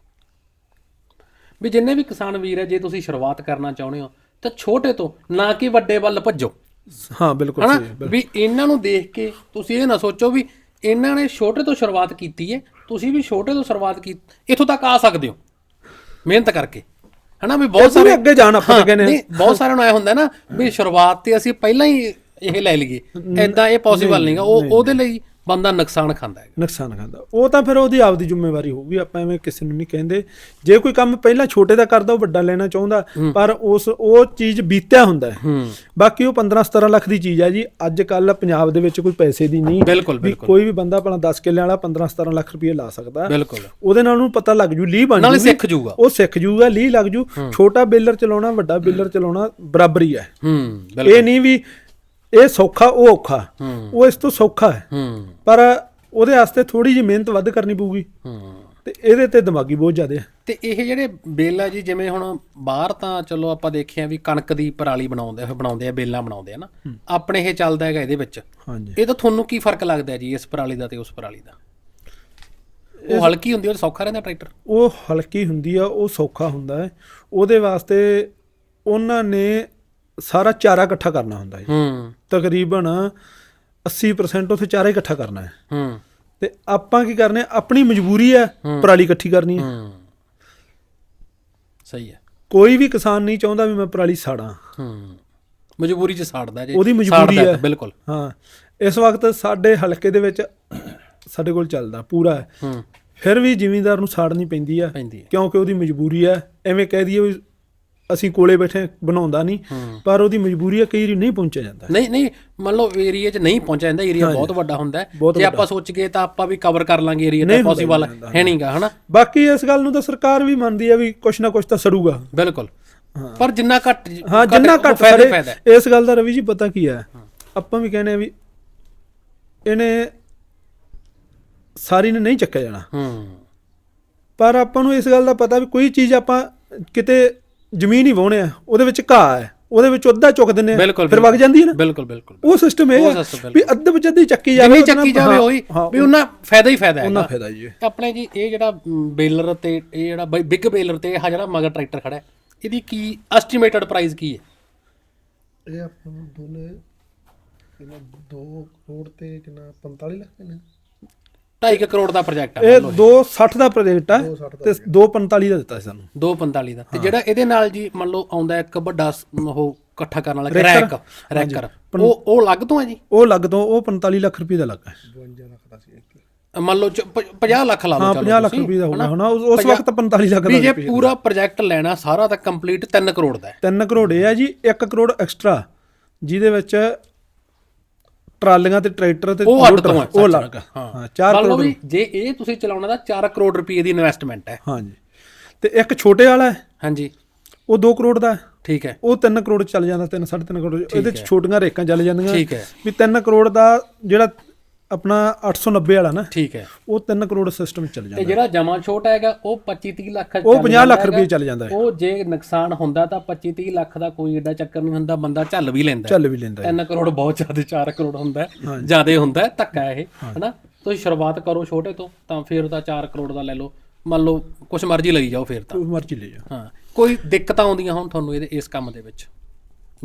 ਵੀ ਜਿੰਨੇ ਵੀ ਕਿਸਾਨ ਵੀਰ ਹੈ ਜੇ ਤੁਸੀਂ ਸ਼ੁਰੂਆਤ ਕਰਨਾ ਚਾਹੁੰਦੇ ਹੋ ਤਾਂ ਛੋਟੇ ਤੋਂ ਨਾ ਕਿ ਵੱਡੇ ਵੱਲ ਭੱਜੋ। ਹਾਂ ਬਿਲਕੁਲ ਸਹੀ ਹੈ ਵੀ ਇਹਨਾਂ ਨੂੰ ਦੇਖ ਕੇ ਤੁਸੀਂ ਇਹ ਨਾ ਸੋਚੋ ਵੀ ਇਹਨਾਂ ਨੇ ਛੋਟੇ ਤੋਂ ਸ਼ੁਰੂਆਤ ਕੀਤੀ ਹੈ ਤੁਸੀਂ ਵੀ ਛੋਟੇ ਤੋਂ ਸ਼ੁਰੂਆਤ ਕੀਤੀ ਇੱਥੋਂ ਤੱਕ ਆ ਸਕਦੇ ਹੋ ਮਿਹਨਤ ਕਰਕੇ। ਹਨਾ? ਵੀ ਬਹੁਤ ਸਾਰੇ ਅੱਗੇ ਜਾਣ ਆਪਾਂ ਕਹਿੰਦੇ। ਨਹੀਂ ਬਹੁਤ ਸਾਰਿਆਂ ਨੂੰ ਐ ਹੁੰਦਾ ਨਾ ਵੀ ਸ਼ੁਰੂਆਤ ਤੇ ਅਸੀਂ ਪਹਿਲਾਂ ਹੀ ਇਹ ਲੈ ਲਈਏ। ਐਦਾਂ ਇਹ ਪੋਸੀਬਲ ਨਹੀਂਗਾ। ਉਹ ਉਹਦੇ ਲਈ ਬੰਦਾ ਨੁਕਸਾਨ ਖਾਂਦਾ ਹੈ ਨੁਕਸਾਨ ਖਾਂਦਾ। ਉਹ ਤਾਂ ਫਿਰ ਉਹਦੀ ਆਪਦੀ ਜ਼ਿੰਮੇਵਾਰੀ ਹੋਊਗੀ। ਆਪਾਂ ਐਵੇਂ ਕਿਸੇ ਨੂੰ ਨਹੀਂ ਕਹਿੰਦੇ। ਜੇ ਕੋਈ ਕੰਮ ਪਹਿਲਾਂ ਛੋਟੇ ਦਾ ਕਰਦਾ ਉਹ ਵੱਡਾ ਲੈਣਾ ਚਾਹੁੰਦਾ ਪਰ ਉਸ ਉਹ ਚੀਜ਼ ਬੀਤਿਆ ਹੁੰਦਾ ਹੈ। ਬਾਕੀ ਉਹ 15 17 ਲੱਖ ਦੀ ਚੀਜ਼ ਹੈ ਜੀ। ਅੱਜ ਕੱਲ ਪੰਜਾਬ ਦੇ ਵਿੱਚ ਕੋਈ ਪੈਸੇ ਦੀ ਨਹੀਂ। ਬਿਲਕੁਲ ਕੋਈ ਵੀ ਬੰਦਾ ਆਪਣਾ 10 ਕਿੱਲੇ ਵਾਲਾ 15 17 ਲੱਖ ਰੁਪਏ ਲਾ ਸਕਦਾ। ਬਿਲਕੁਲ। ਉਹਦੇ ਨਾਲ ਉਹਨੂੰ ਪਤਾ ਲੱਗ ਜੂ ਲੀਹ ਬਣ ਨਾਲੇ ਜੂਗੀ। ਸਿੱਖ ਜੂਗਾ। ਉਹ ਸਿੱਖ ਜੂਗਾ ਲੀਹ ਲੱਗ ਜੂ। ਛੋਟਾ ਬੇਲਰ ਚਲਾਉਣਾ ਵੱਡਾ ਬੇਲਰ ਚਲਾਉਣਾ ਬਰਾਬਰੀ ਹੈ। ਇਹ ਨਹੀਂ ਵੀ ਇਹ ਸੌਖਾ ਉਹ ਔਖਾ। ਉਹ ਇਸ ਤੋਂ ਸੌਖਾ ਹੈ। ਪਰ ਉਹਦੇ ਵਾਸਤੇ ਥੋੜੀ ਜਿਹੀ ਮਿਹਨਤ ਵੱਧ ਕਰਨੀ ਪਊਗੀ। ਤੇ ਇਹਦੇ ਤੇ ਦਿਮਾਗੀ ਬਹੁਤ ਜ਼ਿਆਦਾ ਹੈ। ਤੇ ਇਹ ਜਿਹੜੇ ਬੇਲ ਆ ਜੀ ਜਿਵੇਂ ਹੁਣ ਬਾਹਰ ਤਾਂ ਚਲੋ ਆਪਾਂ ਦੇਖਿਆ ਵੀ ਕਣਕ ਦੀ ਪਰਾਲੀ ਬਣਾਉਂਦੇ ਬਣਾਉਂਦੇ ਆ ਬੇਲਾਂ ਬਣਾਉਂਦੇ ਆ ਨਾ। ਆਪਣੇ ਇਹ ਚੱਲਦਾ ਹੈਗਾ ਇਹਦੇ ਵਿੱਚ। ਹਾਂਜੀ। ਇਹ ਤਾਂ ਤੁਹਾਨੂੰ ਕੀ ਫ਼ਰਕ ਲੱਗਦਾ ਜੀ ਇਸ ਪਰਾਲੀ ਦਾ ਤੇ ਉਸ ਪਰਾਲੀ ਦਾ? ਉਹ ਹਲਕੀ ਹੁੰਦੀ ਉਹ ਸੌਖਾ ਰਹਿੰਦਾ ਟਰੈਕਟਰ? ਉਹ ਹਲਕੀ ਹੁੰਦੀ ਆ ਉਹ ਸੌਖਾ ਹੁੰਦਾ ਹੈ। ਉਹਦੇ ਵਾਸਤੇ ਉਹਨਾਂ ਨੇ ਸਾਰਾ ਚਾਰਾ ਇਕੱਠਾ ਕਰਨਾ ਹੁੰਦਾ ਹੈ ਹੂੰ। ਤਕਰੀਬਨ 80% ਉੱਥੇ ਚਾਰਾ ਇਕੱਠਾ ਕਰਨਾ ਹੈ। ਹੂੰ। ਤੇ ਆਪਾਂ ਕੀ ਕਰਨੇ ਆ? ਆਪਣੀ ਮਜਬੂਰੀ ਹੈ ਪਰਾਲੀ ਇਕੱਠੀ ਕਰਨੀ ਹੈ। ਹੂੰ। ਸਹੀ ਹੈ। ਕੋਈ ਵੀ ਕਿਸਾਨ ਨਹੀਂ ਚਾਹੁੰਦਾ ਵੀ ਮੈਂ ਪਰਾਲੀ ਸਾੜਾਂ। ਹੂੰ। ਮਜਬੂਰੀ ਚ ਸਾੜਦਾ ਜੀ। ਉਹਦੀ ਮਜਬੂਰੀ ਸਾੜਦਾ ਹੈ। ਬਿਲਕੁਲ। ਹਾਂ। ਇਸ ਵਕਤ ਸਾਡੇ ਹਲਕੇ ਦੇ ਵਿੱਚ ਸਾਡੇ ਕੋਲ ਚੱਲਦਾ ਪੂਰਾ ਹੈ। ਹੂੰ। ਫਿਰ ਵੀ ਜ਼ਿਮੀਂਦਾਰ ਨੂੰ ਸਾੜਨੀ ਪੈਂਦੀ ਆ ਪੈਂਦੀ ਹੈ। ਕਿਉਂਕਿ ਉਹਦੀ ਮਜਬੂਰੀ ਹੈ। ਐਵੇਂ ਕਹਿ ਦਈਏ ਵੀ ਅਸੀਂ ਕੋਲੇ ਬੈਠੇ ਬਣਾਉਂਦਾ ਨਹੀਂ। ਪਰ ਉਹਦੀ ਮਜਬੂਰੀ ਹੈ ਕਈ ਵਾਰੀ ਨਹੀਂ ਪਹੁੰਚਿਆ ਜਾਂਦਾ। ਨਹੀਂ ਨਹੀਂ ਮੰਨ ਲਓ ਏਰੀਆ 'ਚ ਨਹੀਂ ਪਹੁੰਚਿਆ ਜਾਂਦਾ ਏਰੀਆ ਬਹੁਤ ਵੱਡਾ ਹੁੰਦਾ ਜੇ ਆਪਾਂ ਸੋਚ ਗਏ ਤਾਂ ਆਪਾਂ ਵੀ ਕਵਰ ਕਰ ਲਾਂਗੇ ਏਰੀਆ ਤਾਂ ਪੋਸੀਬਲ ਹੈ ਨਹੀਂਗਾ ਹਨਾ? ਬਾਕੀ ਇਸ ਗੱਲ ਨੂੰ ਤਾਂ ਸਰਕਾਰ ਵੀ ਮੰਨਦੀ ਹੈ ਵੀ ਕੁਛ ਨਾ ਕੁਛ ਤਾਂ ਸੜੂਗਾ ਬਿਲਕੁਲ। ਪਰ ਜਿੰਨਾ ਘੱਟ ਹਾਂ ਜਿੰਨਾ ਘੱਟ ਫਾਇਦਾ। ਇਸ ਗੱਲ ਦਾ ਰਵੀ ਜੀ ਪਤਾ ਕੀ ਹੈ। ਆਪਾਂ ਵੀ ਕਹਿੰਦੇ ਆ ਵੀ ਇਹਨੇ ਸਾਰੀ ਨੇ ਨਹੀਂ ਚੱਕਿਆ ਜਾਣਾ। ਹੂੰ। ਪਰ ਆਪਾਂ ਨੂੰ ਇਸ ਗੱਲ ਦਾ ਪਤਾ ਵੀ ਕੋਈ ਚੀਜ਼ ਆਪਾਂ ਕਿਤੇ ਜ਼ਮੀਨ ਹੀ ਵਾਹੁਣੇ ਆ ਉਹਦੇ ਵਿੱਚ ਘਾਹ ਹੈ ਉਹਦੇ ਵਿੱਚ ਅੱਧਾ ਚੁੱਕ ਦਿੰਨੇ ਆ ਫਿਰ ਵਗ ਜਾਂਦੀ ਹੈ ਨਾ? ਬਿਲਕੁਲ ਬਿਲਕੁਲ। ਉਹ ਸਿਸਟਮ ਇਹ ਵੀ ਅੱਧ ਵਿੱਚ ਅੱਧੀ ਚੱਕੀ ਜਾਵੇ ਜਿੰਨੀ ਚੱਕੀ ਜਾਵੇ ਉਹੀ ਹਾਂ, ਵੀ ਉਹਨਾਂ ਫਾਇਦਾ ਹੀ ਫਾਇਦਾ ਹੈ ਉਹਨਾਂ ਫਾਇਦਾ ਜੀ ਆਪਣੇ ਜੀ ਇਹ ਜਿਹੜਾ ਬੇਲਰ ਤੇ ਇਹ ਜਿਹੜਾ ਬਿਗ ਬੇਲਰ ਤੇ ਇਹ ਜਿਹੜਾ ਮਗਰ ਟਰੈਕਟਰ ਖੜਾ ਹੈ ਇਹਦੀ ਕੀ ਐਸਟੀਮੇਟਡ ਪ੍ਰਾਈਸ ਕੀ ਹੈ? ਇਹ ਆਪਾਂ ਨੂੰ ਦੋਨੇ ਕਿੰਨਾ 2 ਕਰੋੜ ਤੇ ਕਿੰਨਾ 45 ਲੱਖ ਨੇ 2.5 ਕਰੋੜ ਦਾ ਪ੍ਰੋਜੈਕਟ ਇਹ ਹੈ 260 ਦਾ ਪ੍ਰੋਜੈਕਟ ਹੈ 260 ਤੇ 245 ਦਾ ਦਿੱਤਾ ਸੀ ਸਾਨੂੰ। 245 ਦਾ। ਤੇ ਜਿਹੜਾ ਇਹਦੇ ਨਾਲ ਜੀ ਮੰਨ ਲਓ ਆਉਂਦਾ ਇੱਕ ਵੱਡਾ ਸ- ਉਹ ਇਕੱਠਾ ਕਰਨ ਵਾਲਾ। ਰੈਕ ਰੈਕਰ। ਉਹ ਉਹ ਅਲੱਗ ਤੋਂ ਹੈ ਜੀ? ਉਹ ਲੱਗ ਤੋਂ ਉਹ 45 ਲੱਖ ਰੁਪਏ ਦਾ ਲੱਗਾ 52 ਲੱਖ ਦਾ ਸੀ ਇੱਕ। ਮੰਨ ਲਓ 50 ਲੱਖ ਲਾ ਲਓ ਹਾਂ ਚਲੋ 50 ਲੱਖ ਰੁਪਏ ਦਾ ਹਨਾ? ਹੁਣ। ਉਸ ਉਸ ਵਕਤ 45 ਲੱਖ ਵੀ ਦਾ ਜੇ ਪੂਰਾ ਪ੍ਰੋਜੈਕਟ ਲੈਣਾ ਸਾਰਾ ਤਾਂ ਕੰਪਲੀਟ 3 ਕਰੋੜ ਦਾ ਹੈ। 3 ਕਰੋੜ ਇਹ ਹੈ ਜੀ 1 ਕਰੋੜ ਐਕਸਟਰਾ ਜਿਹਦੇ ਵਿੱਚ ਟਰਾਲੀਆਂ ਤੇ ਟਰੈਕਟਰ ਤੇ ਉਹ ਅੱਡ ਤੋਂ ਹੈ ਉਹ। ਲੱਗ ਹਾਂ 4 ਮੰਨ ਲਓ ਕਰੋੜ ਜੇ ਇਹ ਤੁਸੀਂ ਚਲਾਉਣਾ ਤਾਂ 4 ਕਰੋੜ ਰੁਪਏ ਦੀ ਇਨਵੈਸਟਮੈਂਟ ਹੈ। ਹਾਂਜੀ। ਤੇ ਇੱਕ ਛੋਟੇ ਵਾਲਾ ਹੈ। ਹਾਂਜੀ। ਉਹ 2 ਕਰੋੜ ਦਾ ਠੀਕ ਹੈ। ਉਹ 3 ਕਰੋੜ ਚੱਲ ਜਾਂਦਾ 3 3.5 ਕਰੋੜ। ਇਹਦੇ ਚ ਛੋਟੀਆਂ ਰੇਕਾਂ ਚੱਲ ਜਾਂਦੀਆਂ। ਠੀਕ ਹੈ। ਵੀ 3 ਕਰੋੜ ਦਾ ਜਿਹੜਾ ਆਪਣਾ 890 ਵਾਲਾ ਨਾ ਠੀਕ ਹੈ। ਉਹ 3 ਕਰੋੜ ਸਿਸਟਮ ਚੱਲ ਤੇ ਜਾਂਦਾ। ਜਿਹੜਾ ਜਮਾ ਛੋਟਾ ਹੈਗਾ ਉਹ 25 30 ਲੱਖ ਉਹ ਚੱਲ 50 ਜਾਂਦਾ ਲੱਖ। ਰੁਪਏ ਚੱਲ ਜਾਂਦਾ ਹੈ ਉਹ ਜੇ ਨੁਕਸਾਨ ਹੁੰਦਾ ਤਾਂ 25 30 ਲੱਖ ਦਾ ਕੋਈ ਏਡਾ ਚੱਕਰ ਨਹੀਂ ਹੁੰਦਾ ਬੰਦਾ ਝੱਲ ਵੀ ਲੈਂਦਾ। ਚੱਲ ਵੀ ਲੈਂਦਾ। ਹੈ। 3 ਕਰੋੜ ਬਹੁਤ ਜ਼ਿਆਦਾ 4 ਕਰੋੜ ਹੁੰਦਾ ਜ਼ਿਆਦਾ ਹੁੰਦਾ ਧੱਕਾ ਇਹ ਹਨਾ? ਤੁਸੀਂ ਸ਼ੁਰੂਆਤ ਕਰੋ ਛੋਟੇ ਤੋਂ ਤਾਂ ਫਿਰ ਤਾਂ 4 ਕਰੋੜ ਦਾ ਲੈ ਲਓ। ਮੰਨ ਲਓ ਕੁਛ ਮਰਜ਼ੀ ਲਈ ਜਾਓ ਫਿਰ ਤਾਂ। ਉਹ ਮਰਜ਼ੀ ਲੈ ਜਾ ਹਾਂ। ਕੋਈ ਦਿੱਕਤਾਂ ਆਉਂਦੀਆਂ ਹੁਣ ਤੁਹਾਨੂੰ ਇਹਦੇ ਇਸ ਕੰਮ ਦੇ ਵਿੱਚ?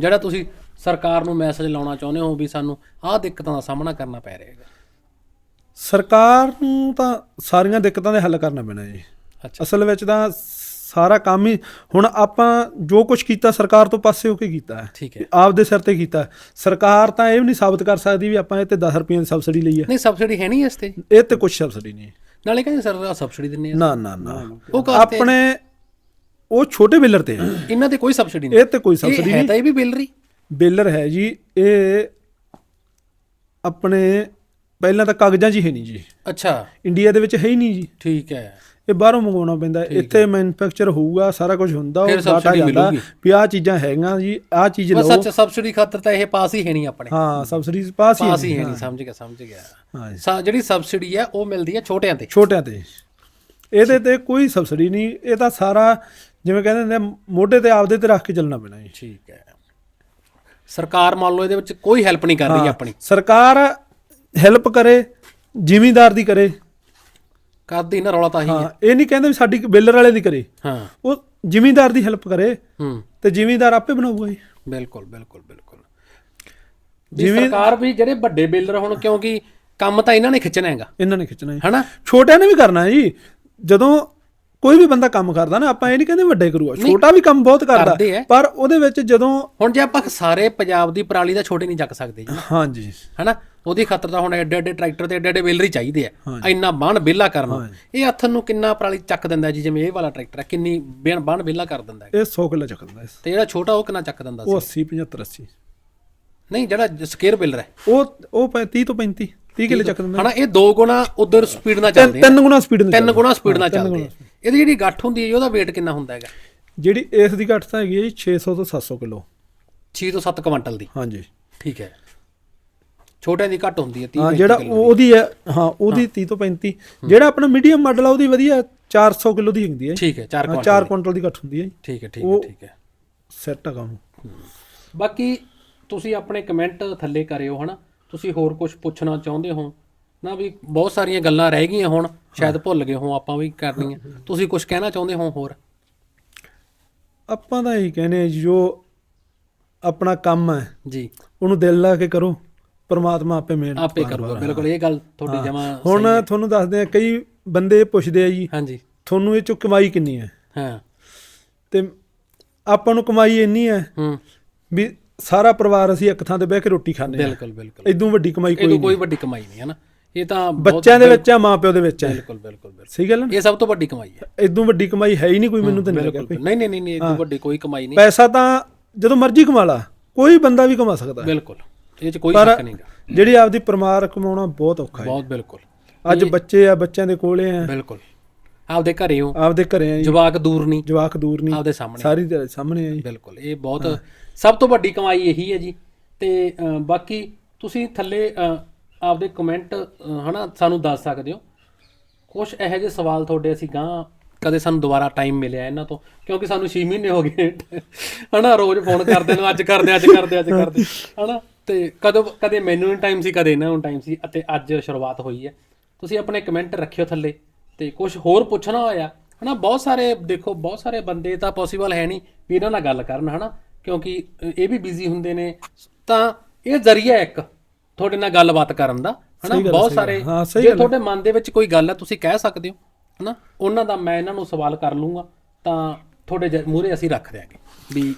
ਜਿਹੜਾ ਤੁਸੀਂ ਸਰਕਾਰ ਨੂੰ ਮੈਸੇਜ ਲਾਉਣਾ ਚਾਹੁੰਦੇ ਹੋ ਵੀ ਸਾਨੂੰ ਆਹ ਦਿੱਕਤਾਂ ਦਾ ਸਾਹਮਣਾ ਕਰਨਾ ਪੈ ਰਿਹਾ ਹੈਗਾ। ਸਰਕਾਰ ਨੂੰ ਤਾਂ ਸਾਰੀਆਂ ਦਿੱਕਤਾਂ ਦੇ ਹੱਲ ਕਰਨਾ ਪੈਣਾ ਜੀ। ਅਸਲ ਵਿੱਚ ਤਾਂ ਸਾਰਾ ਕੰਮ ਹੀ ਹੁਣ ਆਪਾਂ ਜੋ ਕੁਝ ਕੀਤਾ ਸਰਕਾਰ ਤੋਂ ਪਾਸੇ ਹੋ ਕੇ ਕੀਤਾ ਹੈ। ਠੀਕ ਹੈ। ਆਪਦੇ ਸਿਰ ਤੇ ਕੀਤਾ ਹੈ। ਸਰਕਾਰ ਤਾਂ ਇਹ ਵੀ ਨਹੀਂ ਸਾਬਤ ਕਰ ਸਕਦੀ ਵੀ ਆਪਾਂ ਇਹ ਤੇ 10 ਰੁਪਏ ਦੀ ਸਬਸਿਡੀ ਲਈ ਹੈ। ਨਹੀਂ ਸਬਸਿਡੀ ਹੈ ਨਹੀਂ ਇਸ ਤੇ। ਇਹ ਤੇ ਕੁਝ ਸਬਸਿਡੀ ਨਹੀਂ। ਨਾਲੇ ਕਹਿੰਦੇ ਸਰ ਸਬਸਿਡੀ ਦਿੰਨੇ ਆ ਨਾ ਨਾ ਨਾ। ਉਹ ਆਪਣੇ ਉਹ ਛੋਟੇ ਬਿਲਰ ਤੇ ਹੈ। ਇਹਨਾਂ ਤੇ ਕੋਈ ਸਬਸਿਡੀ ਨਹੀਂ। ਇਹ ਤੇ ਕੋਈ ਸਬਸਿਡੀ ਹੈ ਨਹੀਂ। ਤਾਂ ਇਹ ਵੀ ਬਿਲਰੀ ਬਿਲਰ ਹੈ ਜੀ ਇਹ ਆਪਣੇ ਪਹਿਲਾਂ ਤਾਂ ਕਾਗਜ਼ਾਂ 'ਚ ਹੀ ਹੈ ਨਹੀਂ ਜੀ। ਅੱਛਾ। ਇੰਡੀਆ ਦੇ ਵਿੱਚ ਹੈ ਹੀ ਨਹੀਂ ਜੀ। ਠੀਕ ਹੈ। ਇਹ ਬਾਹਰੋਂ ਮੰਗਵਾਉਣਾ ਪੈਂਦਾ। ਇੱਥੇ ਮੈਨੂਫੈਕਚਰ ਹੋਊਗਾ ਸਾਰਾ ਕੁਝ ਹੁੰਦਾ ਉਹ ਡਾਟਾ ਜਾਂਦਾ। ਵੀ ਆਹ ਚੀਜ਼ਾਂ ਹੈਗੀਆਂ ਜੀ ਆਹ ਚੀਜ਼ ਲਓ। ਸੱਚ ਸਬਸਿਡੀ ਖਾਤਰ ਤਾਂ ਇਹ ਪਾਸ ਹੀ ਹੈ ਨਹੀਂ ਆਪਣੇ। ਹਾਂ ਸਬਸਿਡੀਜ਼ ਪਾਸ ਹੀ ਪਾਸ ਹੀ ਹੈ ਹੈ ਨਹੀਂ ਸਮਝ ਗਿਆ ਸਮਝ ਗਿਆ। ਹਾਂ ਜਿਹੜੀ ਸਬਸਿਡੀ ਹੈ ਉਹ ਮਿਲਦੀ ਹੈ ਛੋਟਿਆਂ ਤੇ। ਛੋਟਿਆਂ ਤੇ। ਇਹਦੇ ਤੇ ਕੋਈ ਸਬਸਿਡੀ ਨਹੀਂ ਇਹ ਤਾਂ ਸਾਰਾ ਜਿਵੇਂ ਕਹਿੰਦੇ ਨੇ ਮੋਢੇ ਤੇ ਆਪਦੇ ਤੇ ਰੱਖ ਕੇ ਚੱਲਣਾ ਪੈਣਾ ਜੀ। ਠੀਕ ਹੈ। ਸਰਕਾਰ ਮੰਨ ਲਓ ਇਹਦੇ ਵਿੱਚ ਕੋਈ ਹੈਲਪ ਨਹੀਂ ਕਰ ਰਹੀ ਆਪਣੀ। ਸਰਕਾਰ ਹੈਲਪ ਕਰੇ ਜ਼ਿਮੀਂਦਾਰ ਦੀ ਕਰੇ। ਕਰਦੀ ਨਾ ਰੌਲਾ ਤਾਂ ਹੀ ਹਾਂ ਇਹ ਨਹੀਂ ਕਹਿੰਦੇ ਵੀ ਸਾਡੀ ਬਿਲਰ ਵਾਲੇ ਦੀ ਕਰੇ। ਹਾਂ। ਉਹ ਜ਼ਿਮੀਂਦਾਰ ਦੀ ਹੈਲਪ ਕਰੇ ਹੂੰ। ਤੇ ਜ਼ਿਮੀਂਦਾਰ ਆਪੇ ਬਣਾਊਗਾ ਜੀ। ਬਿਲਕੁਲ ਬਿਲਕੁਲ ਬਿਲਕੁਲ। ਜਿਵੇਂ ਸਰਕਾਰ ਵੀ ਜਿਹੜੇ ਵੱਡੇ ਬਿਲਡਰ ਹੁਣ ਕਿਉਂਕਿ ਕੰਮ ਤਾਂ ਇਹਨਾਂ ਨੇ ਖਿੱਚਣਾ ਹੈਗਾ। ਇਹਨਾਂ ਨੇ ਖਿੱਚਣਾ ਜੀ। ਹਨਾ? ਛੋਟਿਆਂ ਨੇ ਵੀ ਕਰਨਾ ਜੀ। ਜਦੋਂ ਕੋਈ ਵੀ ਬੰਦਾ ਕੰਮ ਕਰਦਾ ਨਾ ਆਪਾਂ ਇਹ ਨਹੀਂ ਕਹਿੰਦੇ ਵੱਡੇ ਕਰੂਗਾ ਛੋਟਾ ਵੀ ਕੰਮ ਬਹੁਤ ਕਰਦਾ। ਆ। ਪਰ ਉਹਦੇ ਵਿੱਚ ਜਦੋਂ ਹੁਣ ਜੇ ਆਪਾਂ ਸਾਰੇ ਪੰਜਾਬ ਦੀ ਪਰਾਲੀ ਦਾ ਛੋਟੇ ਨਹੀਂ ਚੱਕ ਸਕਦੇ ਜੀ। ਹਾਂਜੀ। ਹਨਾ? ਉਹਦੀ ਖਾਤਰ ਤਾਂ ਹੁਣ ਐਡੇ ਐਡੇ ਟਰੈਕਟਰ ਤੇ ਐਡੇ ਐਡੇ ਬੇਲਰ ਚਾਹੀਦੇ ਆ। ਇੰਨਾ ਬਾਣ ਵਿਹਲਾ ਕਰਨਾ ਇਹ ਹੱਥਨ ਨੂੰ ਕਿੰਨਾ ਪਰਾਲੀ ਚੱਕ ਦਿੰਦਾ ਜੀ ਜਿਵੇਂ ਇਹ ਵਾਲਾ ਟਰੈਕਟਰ ਹੈ ਕਿੰਨੀ ਬੇਣ ਬਾਣ ਵਿਹਲਾ ਕਰ ਦਿੰਦਾ ਇਹ 100 ਕਿਲੋ ਚੱਕਦਾ ਇਸ। ਤੇ ਜਿਹੜਾ ਛੋਟਾ ਉਹ ਕਿੰਨਾ ਚੱਕ ਦਿੰਦਾ ਸੀ? ਉਹ 80 75 80 ਨਹੀਂ ਜਿਹੜਾ ਸਕੇਅਰ ਬੇਲਰ ਹੈ। ਉਹ ਉਹ 30 ਤੋਂ 35 30 ਕਿਲੋ ਚੱਕ ਦਿੰਦਾ ਹਨਾ ਇਹ ਦੋ ਗੁਣਾ ਉਧਰ ਸਪੀਡ ਨਾਲ ਚੱਲਦੇ ਆ ਤਿੰਨ ਗੁਣਾ ਸਪੀਡ ਨਾਲ ਤਿੰਨ ਗੁਣਾ ਸਪੀਡ ਨਾਲ ਚੱਲਦੇ ਆ ਇਹਦੀ ਜਿਹੜੀ ਗੱਠ ਹੁੰਦੀ ਹੈ ਉਹਦਾ weight ਕਿੰਨਾ ਹੁੰਦਾ ਹੈਗਾ? ਜਿਹੜੀ ਇਸ ਦੀ ਘੱਟ ਤਾਂ ਹੈਗੀ ਹੈ ਜੀ 600 ਤੋਂ 700 ਕਿਲੋ। 6 ਤੋਂ 7 ਕੁਇੰਟਲ ਦੀ। ਹਾਂਜੀ। ਠੀਕ ਹੈ। ਛੋਟਿਆਂ ਦੀ ਘੱਟ ਹੁੰਦੀ ਹੈ 30 ਹਾਂ ਜਿਹੜਾ ਉਹ- ਉਹਦੀ ਹੈ ਹਾਂ ਉਹਦੀ 30 ਤੋਂ 35 ਜਿਹੜਾ ਆਪਣਾ ਮੀਡੀਅਮ ਮਾਡਲ ਆ ਉਹਦੀ ਵਧੀਆ 400 ਕਿਲੋ ਦੀ ਹੁੰਦੀ ਹੈ ਠੀਕ ਹੈ 4 ਹਾਂ ਕੁਇੰਟਲ 4 ਕੁਇੰਟਲ ਦੀ ਘੱਟ ਹੁੰਦੀ ਹੈ ਜੀ। ਠੀਕ ਹੈ ਠੀਕ ਹੈ ਠੀਕ ਹੈ। ਸੈੱਟ ਹੈਗਾ ਉਹਨੂੰ ਬਾਕੀ ਤੁਸੀਂ ਆਪਣੇ ਕਮੈਂਟ ਥੱਲੇ ਕਰਿਓ ਹਨਾ। ਤੁਸੀਂ ਹੋਰ ਕੁਝ ਪੁੱਛਣਾ ਚਾਹੁੰਦੇ ਹੋ? ਨਾ ਵੀ ਬਹੁਤ ਸਾਰੀਆਂ ਗੱਲਾਂ ਰਹਿ ਗਈਆਂ ਹੁਣ ਸ਼ਾਇਦ ਭੁੱਲ ਗਏ ਹੋ ਆਪਾਂ ਵੀ ਕਰਨੀਆਂ। ਤੁਸੀਂ ਕੁਝ ਕਹਿਣਾ ਚਾਹੁੰਦੇ ਹੋ ਹੋਰ? ਆਪਾਂ ਤਾਂ ਇਹੀ ਕਹਿੰਦੇ ਆ ਜੀ, ਜੋ ਆਪਣਾ ਕੰਮ ਹੈ ਜੀ। ਉਹਨੂੰ ਦਿਲ ਲਾ ਕੇ ਕਰੋ ਪਰਮਾਤਮਾ ਆਪੇ ਮਿਹਰ ਆਪੇ ਕਰੂਗਾ ਬਿਲਕੁਲ ਇਹ ਗੱਲ ਤੁਹਾਡੀ ਜਮਾ ਹੁਣ ਤੁਹਾਨੂੰ ਦੱਸਦੇ ਆ ਕਈ ਬੰਦੇ ਪੁੱਛਦੇ ਆ ਜੀ ਹਾਂਜੀ। ਤੁਹਾਨੂੰ ਇਹ ਚੋਂ ਕਮਾਈ ਕਿੰਨੀ ਹੈ? ਹਾਂ। ਤੇ ਆਪਾਂ ਨੂੰ ਕਮਾਈ ਇੰਨੀ ਹੈ ਹੂੰ। ਵੀ ਸਾਰਾ ਪਰਿਵਾਰ ਅਸੀਂ ਇੱਕ ਥਾਂ ਤੇ ਬਹਿ ਕੇ ਰੋਟੀ ਖਾਂਦੇ ਆ ਬਿਲਕੁਲ ਬਿਲਕੁਲ। ਇਦੋਂ ਵੱਡੀ ਕਮਾਈ ਕੋਈ ਨਹੀਂ। ਕੋਈ ਵੱਡੀ ਕਮਾਈ ਨਹੀਂ ਹੈ ਨਾ। ਇਹ ਤਾਂ ਬੱਚਿਆਂ ਦੇ ਵਿੱਚ ਆ ਮਾਪਿਓ ਦੇ ਵਿੱਚ ਆ। ਬਿਲਕੁਲ ਬਿਲਕੁਲ ਸਹੀ ਗੱਲ ਹੈ ਇਹ ਸਭ ਤੋਂ ਵੱਡੀ ਕਮਾਈ ਹੈ। ਇਦੋਂ ਵੱਡੀ ਕਮਾਈ ਹੈ ਹੀ ਨਹੀਂ ਕੋਈ ਮੈਨੂੰ ਤਾਂ ਨਹੀਂ ਲੱਗਿਆ ਨਹੀਂ ਨਹੀਂ ਨਹੀਂ ਤੋਂ ਵੱਡੀ ਕੋਈ ਕਮਾਈ ਨਹੀਂ। ਪੈਸਾ ਤਾਂ ਜਦੋਂ ਮਰਜ਼ੀ ਕਮਾ ਲਾ ਕੋਈ ਬੰਦਾ ਵੀ ਕਮਾ ਸਕਦਾ। ਬਿਲਕੁਲ। ਇਹ 'ਚ ਕੋਈ ਸ਼ੱਕ ਨਹੀਂਗਾ ਜਿਹੜੀ ਆਪਦੀ ਪਰਿਵਾਰ ਕਮਾਉਣਾ ਬਹੁਤ ਔਖਾ ਹੈ। ਬਹੁਤ ਬਿਲਕੁਲ। ਅੱਜ ਬੱਚੇ ਆ ਬੱਚਿਆਂ ਦੇ ਕੋਲੇ ਆ। ਬਿਲਕੁਲ। ਆਪਦੇ ਘਰੇ ਹੋ। ਆਪਦੇ ਘਰੇ ਆ ਜੀ। ਜਵਾਕ ਦੂਰ ਨਹੀਂ। ਜਵਾਕ ਦੂਰ ਨਹੀਂ। ਆਪਦੇ ਸਾਹਮਣੇ। ਸਾਰੀ ਸਾਹਮਣੇ ਆ ਜੀ। ਬਿਲਕੁਲ ਇਹ ਬਹੁਤ ਸਭ ਤੋਂ ਵੱਡੀ ਕਮਾਈ ਇਹੀ ਹੈ ਜੀ। ਤੇ ਬਾਕੀ ਤੁਸੀਂ ਥੱਲੇ ਆਪਦੇ ਕਮੈਂਟ ਹਨਾ ਸਾਨੂੰ ਦੱਸ ਸਕਦੇ ਹੋ। ਕੁਝ ਇਹੋ ਜਿਹੇ ਸਵਾਲ ਤੁਹਾਡੇ ਅਸੀਂ ਗਾਂ ਕਦੇ ਸਾਨੂੰ ਦੁਬਾਰਾ ਟਾਈਮ ਮਿਲਿਆ ਇਹਨਾਂ ਤੋਂ ਕਿਉਂਕਿ ਸਾਨੂੰ 6 ਮਹੀਨੇ ਹੋ ਗਏ। ਹਨਾ ਰੋਜ਼ ਫੋਨ ਕਰਦੇ ਨੂੰ ਅੱਜ ਕਰਦੇ ਅੱਜ ਕਰਦੇ ਅੱਜ ਕਰਦੇ। ਹਨਾ ਤੇ ਕਦੋਂ ਕਦੇ ਮੈਨੂੰ ਨਹੀਂ ਟਾਈਮ ਸੀ ਕਦੇ ਇਹਨਾਂ ਨੂੰ ਟਾਈਮ ਸੀ ਅਤੇ ਅੱਜ ਸ਼ੁਰੂਆਤ ਹੋਈ ਹੈ। ਤੁਸੀਂ ਆਪਣੇ ਕਮੈਂਟ ਰੱਖਿਓ ਥੱਲੇ। ਤੇ ਕੁਝ ਹੋਰ ਪੁੱਛਣਾ ਹੋਇਆ ਹਨਾ ਬਹੁਤ ਸਾਰੇ ਦੇਖੋ ਬਹੁਤ ਸਾਰੇ ਬੰਦੇ ਤਾਂ ਪੋਸੀਬਲ ਹੈ ਨਹੀਂ ਵੀ ਇਹਨਾਂ ਨਾਲ ਗੱਲ ਕਰਨ ਹਨਾ ਕਿਉਂਕਿ ਇਹ ਵੀ ਬਿਜ਼ੀ ਹੁੰਦੇ ਨੇ ਤਾਂ ਇਹ ਜ਼ਰੀਆ ਇੱਕ ਤੁਹਾਡੇ ਨਾਲ ਗੱਲਬਾਤ ਕਰਨ ਦਾ ਹਨਾ ਬਹੁਤ ਸਾਰੇ ਜੇ ਤੁਹਾਡੇ ਮਨ ਦੇ ਵਿੱਚ ਕੋਈ ਗੱਲ ਹੈ ਤੁਸੀਂ ਕਹਿ ਸਕਦੇ ਹੋ ਹਨਾ ਉਹਨਾਂ ਦਾ ਮੈਂ ਇਹਨਾਂ ਨੂੰ ਸਵਾਲ ਕਰ ਲੂੰਗਾ ਤਾਂ ਤੁਹਾਡੇ ਮੂਹਰੇ ਅਸੀਂ ਰੱਖ ਦਿਆਂਗੇ ਵੀ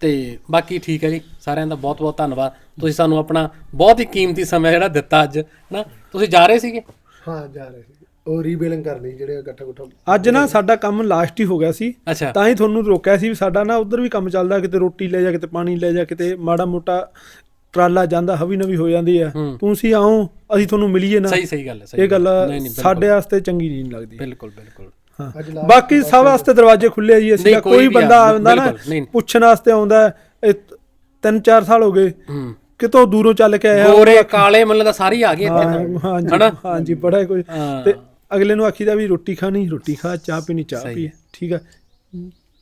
ਤੇ ਬਾਕੀ ਠੀਕ ਹੈ ਜੀ ਸਾਰਿਆਂ ਦਾ ਬਹੁਤ ਬਹੁਤ ਧੰਨਵਾਦ। ਤੁਸੀਂ ਸਾਨੂੰ ਆਪਣਾ ਬਹੁਤ ਹੀ ਕੀਮਤੀ ਸਮਾਂ ਜਿਹੜਾ ਦਿੱਤਾ ਅੱਜ ਹਨਾ ਤੁਸੀਂ ਜਾ ਰਹੇ ਸੀਗੇ? ਹਾਂ ਜਾ ਰਹੇ ਸੀ ਉਹ ਰੀਬਿਲਿੰਗ ਕਰਨੀ ਜਿਹੜੇ ਗੱਟਾ ਗੁੱਟਾ ਅੱਜ ਨਾ ਸਾਡਾ ਕੰਮ ਲਾਸਟ ਹੀ ਹੋ ਗਿਆ ਸੀ। ਅੱਛਾ। ਤਾਂ ਹੀ ਤੁਹਾਨੂੰ ਰੋਕਿਆ ਸੀ ਵੀ ਸਾਡਾ ਨਾ ਉਧਰ ਵੀ ਕੰਮ ਚੱਲਦਾ ਕਿਤੇ ਰੋਟੀ ਲੈ ਜਾ ਕਿਤੇ ਪਾਣੀ ਲੈ ਜਾ ਕਿਤੇ ਮਾੜਾ ਮੋਟਾ ਟਰਾਲਾ ਜਾਂਦਾ ਹਵੀ ਨਵੀ ਹੋ ਜਾਂਦੀ ਆ। ਤੁਸੀਂ ਆਓ ਅਸੀਂ ਤੁਹਾਨੂੰ ਮਿਲੀਏ ਨਾ। ਸਹੀ ਸਹੀ ਗੱਲ ਹੈ ਸਹੀ ਇਹ ਗੱਲ ਸਾਡੇ ਵਾਸਤੇ ਚੰਗੀ ਨਹੀਂ ਲੱਗਦੀ। ਬਿਲਕੁਲ ਬਿਲਕੁਲ। ਬਾਕੀ ਸਭ ਵਾਸਤੇ ਦਰਵਾਜ਼ੇ ਖੁੱਲੇ ਆ ਜੀ ਅਸੀਂ ਕੋਈ ਬੰਦਾ ਆ, ਆਉਂਦਾ ਨਾ। ਪੁੱਛਣ ਵਾਸਤੇ ਆਉਂਦਾ ਤਿੰਨ ਚਾਰ ਸਾਲ ਹੋ ਗਏ। ਹੂੰ। ਕਿਤੋਂ ਦੂਰੋਂ ਚੱਲ ਕੇ ਆਇਆ ਗੋਰੇ ਕਾਲੇ ਮੱਲੇ ਦਾ ਸਾਰੇ ਆ ਗਏ ਇੱਥੇ ਹਨਾ? ਹਾਂਜੀ ਬੜਾ ਕੋਈ ਹਾਂ। ਤੇ ਅਗਲੇ ਨੂੰ ਆਖੀਦਾ ਵੀ ਰੋਟੀ ਖਾਣੀ ਰੋਟੀ ਖਾ ਚਾਹ ਪੀਣੀ ਚਾਹ ਪੀ ਠੀਕ ਆ।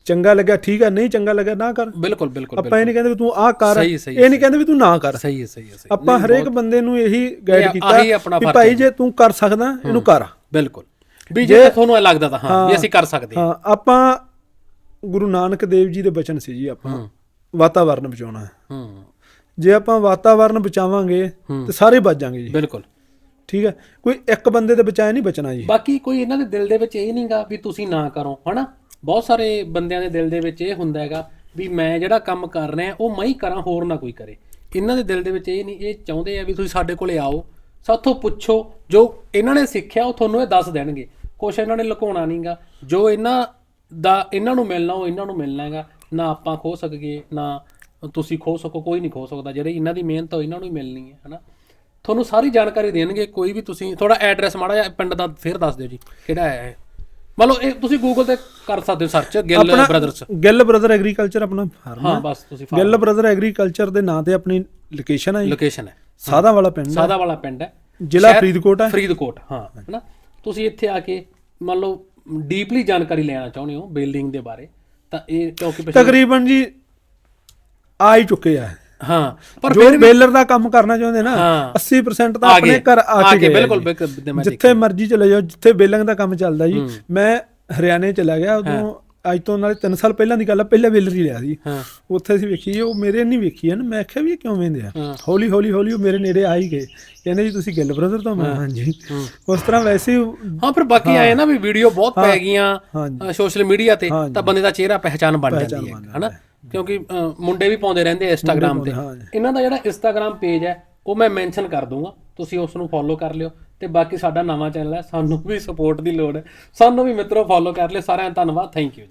ਚੰਗਾ ਲੱਗਾ ਠੀਕ ਆ ਨਹੀਂ ਚੰਗਾ ਲੱਗਾ ਨਾ ਕਰ। ਬਿਲਕੁਲ ਬਿਲਕੁਲ ਆਪਾਂ ਇਹ ਨਹੀਂ ਕਹਿੰਦੇ ਵੀ ਤੂੰ ਆਹ ਕਰ ਇਹ ਨਹੀਂ ਕਹਿੰਦੇ ਵੀ ਤੂੰ ਨਾ ਕਰ। ਸਹੀ ਹੈ ਸਹੀ ਹੈ ਸਹੀ ਆਪਾਂ ਹਰੇਕ ਬੰਦੇ ਨੂੰ ਇਹੀ ਗਾਈਡ ਕੀਤਾ ਵੀ ਭਾਈ। ਜੇ ਤੂੰ ਕਰ ਸਕਦਾ ਇਹਨੂੰ ਕਰ। ਬਿਲਕੁਲ। ਵੀ ਜੇ ਤੁਹਾਨੂੰ ਇਹ ਲੱਗਦਾ ਤਾਂ ਹਾਂ ਵੀ ਅਸੀਂ ਕਰ ਸਕਦੇ ਹਾਂ। ਹਾਂ ਆਪਾਂ ਗੁਰੂ ਨਾਨਕ ਦੇਵ ਜੀ ਦੇ ਬਚਨ ਸੀ ਜੀ ਆਪਾਂ। ਵਾਤਾਵਰਨ ਬਚਾਉਣਾ ਹੈ। ਹੂੰ। ਜੇ ਆਪਾਂ ਵਾਤਾਵਰਨ ਬਚਾਵਾਂਗੇ ਤੇ ਸਾਰੇ ਬਚ ਜਾਾਂਗੇ ਜੀ। ਬਿਲਕੁਲ। ਠੀਕ ਹੈ? ਕੋਈ ਇੱਕ ਬੰਦੇ ਦੇ ਬਚਾਏ ਨਹੀਂ ਬਚਣਾ ਜੀ। ਬਾਕੀ ਕੋਈ ਇਹਨਾਂ ਦੇ ਦਿਲ ਦੇ ਵਿੱਚ ਇਹ ਨਹੀਂਗਾ ਵੀ ਤੁਸੀਂ ਨਾ ਕਰੋ, ਹਨਾ? ਬਹੁਤ ਸਾਰੇ ਬੰਦਿਆਂ ਦੇ ਦਿਲ ਦੇ ਵਿੱਚ ਇਹ ਹੁੰਦਾ ਹੈਗਾ ਵੀ ਮੈਂ ਜਿਹੜਾ ਕੰਮ ਕਰ ਰਿਹਾ, ਉਹ ਮੈਂ ਹੀ ਕਰਾਂ, ਹੋਰ ਨਾ ਕੋਈ ਕਰੇ। ਇਹਨਾਂ ਦੇ ਦਿਲ ਦੇ ਵਿੱਚ ਇਹ ਨਹੀਂ ਇਹ ਚਾਹੁੰਦੇ ਆ ਵੀ ਤੁਸੀਂ ਸਾਡੇ ਕੋਲੇ ਆਓ। ਸਾਥੋਂ ਪੁੱਛੋ, ਜੋ ਇਹਨਾਂ ਨੇ ਸਿੱਖਿਆ, ਉਹ ਤੁਹਾਨੂੰ ਇਹ ਦੱਸ ਦੇਣਗੇ। ਕੁਛ ਇਹਨਾਂ ਨੇ ਲੁਕਾਉਣਾ ਨਹੀਂਗਾ ਜੋ ਇਹਨਾਂ ਦਾ, ਇਹਨਾਂ ਨੂੰ ਮਿਲਣਾ, ਉਹ ਇਹਨਾਂ ਨੂੰ ਮਿਲਣਾ ਹੈਗਾ। ਨਾ ਆਪਾਂ ਖੋ ਸਕੀਏ, ਨਾ ਤੁਸੀਂ ਖੋ ਸਕੋ, ਕੋਈ ਨਹੀਂ ਖੋ ਸਕਦਾ। ਜਿਹੜੇ ਇਹਨਾਂ ਦੀ ਮਿਹਨਤ ਉਹ ਇਹਨਾਂ ਨੂੰ ਹੀ ਮਿਲਣੀ ਹੈ, ਹਨਾ? ਤੁਹਾਨੂੰ ਸਾਰੀ ਜਾਣਕਾਰੀ ਦੇਣਗੇ ਕੋਈ ਵੀ ਤੁਸੀਂ ਥੋੜਾ ਐਡਰੈਸ ਮਾੜਾ ਜਿਹਾ ਪਿੰਡ ਦਾ ਫੇਰ ਦੱਸ ਦਿਓ ਜੀ ਕਿਹੜਾ ਹੈ ਇਹ। ਮੰਨ ਲਓ ਇਹ ਤੁਸੀਂ ਗੂਗਲ ਤੇ ਕਰ ਸਕਦੇ ਹੋ search Gill brothers Gill brother agriculture ਆਪਣਾ ਫਾਰਮ ਹਾਂ ਬਸ ਤੁਸੀਂ ਗਿੱਲ ਬ੍ਰਦਰ ਐਗਰੀਕਲਚਰ ਦੇ ਨਾਂ ਤੇ ਆਪਣੀ ਲੋਕੇਸ਼ਨ ਹੈ ਜੀ। ਲੋਕੇਸ਼ਨ ਹੈ। ਸਾਦਾ ਵਾਲਾ ਪਿੰਡ ਹੈ। ਸਾਦਾ ਵਾਲਾ ਪਿੰਡ ਹੈ। ਜ਼ਿਲ੍ਹਾ ਫਰੀਦਕੋਟ ਹੈ। ਫਰੀਦਕੋਟ ਹਾਂ ਹੈਨਾ? ਤੁਸੀਂ ਇੱਥੇ ਆ ਕੇ ਮੰਨ ਲਓ ਡੀਪਲੀ ਜਾਣਕਾਰੀ ਲੈਣਾ ਚਾਹੁੰਦੇ ਹੋ ਬਿਲਡਿੰਗ ਦੇ ਬਾਰੇ ਤਾਂ ਇਹ ਕਿਉਂਕਿ ਪਿਛਲੇ- ਤਕਰੀਬਨ ਜੀ ਆ ਹੀ ਚੁੱਕੇ ਆ ਹਾਂ ਪਰ ਬੇਲਰ ਦਾ ਕੰਮ ਕਰਨਾ ਚਾਹੁੰਦੇ ਨਾ ਹਾਂ। 80% ਤਾਂ ਆਪਣੇ ਘਰ ਆ ਕੇ ਬਿਲਕੁਲ, ਜਿੱਥੇ ਮਰਜ਼ੀ ਚਲੇ ਜਾਓ ਜਿੱਥੇ ਬੇਲਿੰਗ ਦਾ ਕੰਮ ਚੱਲਦਾ ਜੀ। ਮੈਂ ਹਰਿਆਣੇ ਚਲਾ ਗਿਆ ਉਦੋਂ ਅੱਜ ਤੋਂ ਨਾਲੇ 3 ਸਾਲ ਪਹਿਲਾਂ ਦੀ ਗੱਲ ਆ ਪਹਿਲਾਂ ਵੇਲਰ ਹੀ ਲਿਆ ਸੀ। ਉੱਥੇ ਅਸੀਂ ਵੇਖੀ ਉਹ ਮੇਰੇ ਨਹੀਂ ਵੇਖੀ ਹਨ। ਮੈਂ ਆਖਿਆ ਵੀ ਇਹ ਕਿਉਂ ਵੇਂਦੇ ਆ। ਹੌਲੀ ਹੌਲੀ ਹੌਲੀ ਉਹ ਮੇਰੇ ਨੇੜੇ ਆ ਹੀ ਗਏ। ਕਹਿੰਦੇ ਜੀ ਤੁਸੀਂ ਗਿੱਲ ਬ੍ਰਦਰ ਤੋਂ ਮੈਂ ਹਾਂਜੀ। ਉਸ ਤਰ੍ਹਾਂ ਵੈਸੇ ਹੀ ਫਿਰ ਬਾਕੀ ਆਏ ਨਾ ਵੀ ਵੀਡੀਓ ਬਹੁਤ ਪੈ ਗਈਆਂ। ਸੋਸ਼ਲ ਮੀਡੀਆ ਤੇ। ਤਾਂ ਬੰਦੇ ਦਾ ਚਿਹਰਾ ਪਹਿਚਾਨ ਬਣ ਜਾਂਦੀ ਹੈ ਹਨਾ? ਕਿਉਂਕਿ ਮੁੰਡੇ ਵੀ ਪਾਉਂਦੇ ਰਹਿੰਦੇ ਆ ਇੰਸਟਾਗ੍ਰam ਤੇ। ਇਹਨਾਂ ਦਾ ਜਿਹੜਾ ਇੰਸਟਾਗ੍ਰam ਪੇਜ ਹੈ ਉਹ ਮੈਂ ਮੈਂਸ਼ਨ ਕਰ ਦੂੰਗਾ। ਤੁਸੀਂ ਉਸ ਨੂੰ ਫੋਲੋ ਕਰ ਲਿਓ ਤੇ ਬਾਕੀ ਸਾਡਾ ਨਵਾਂ ਚੈਨਲ ਹੈ ਸਾਨੂੰ ਵੀ ਸਪੋਰਟ ਦੀ ਲੋੜ ਹੈ। ਸਾਨੂੰ ਵੀ ਮਿੱਤਰੋ ਫੋਲੋ ਕਰ ਲਿਓ। ਸਾਰਿਆਂ ਦਾ ਧੰਨਵਾਦ। Thank you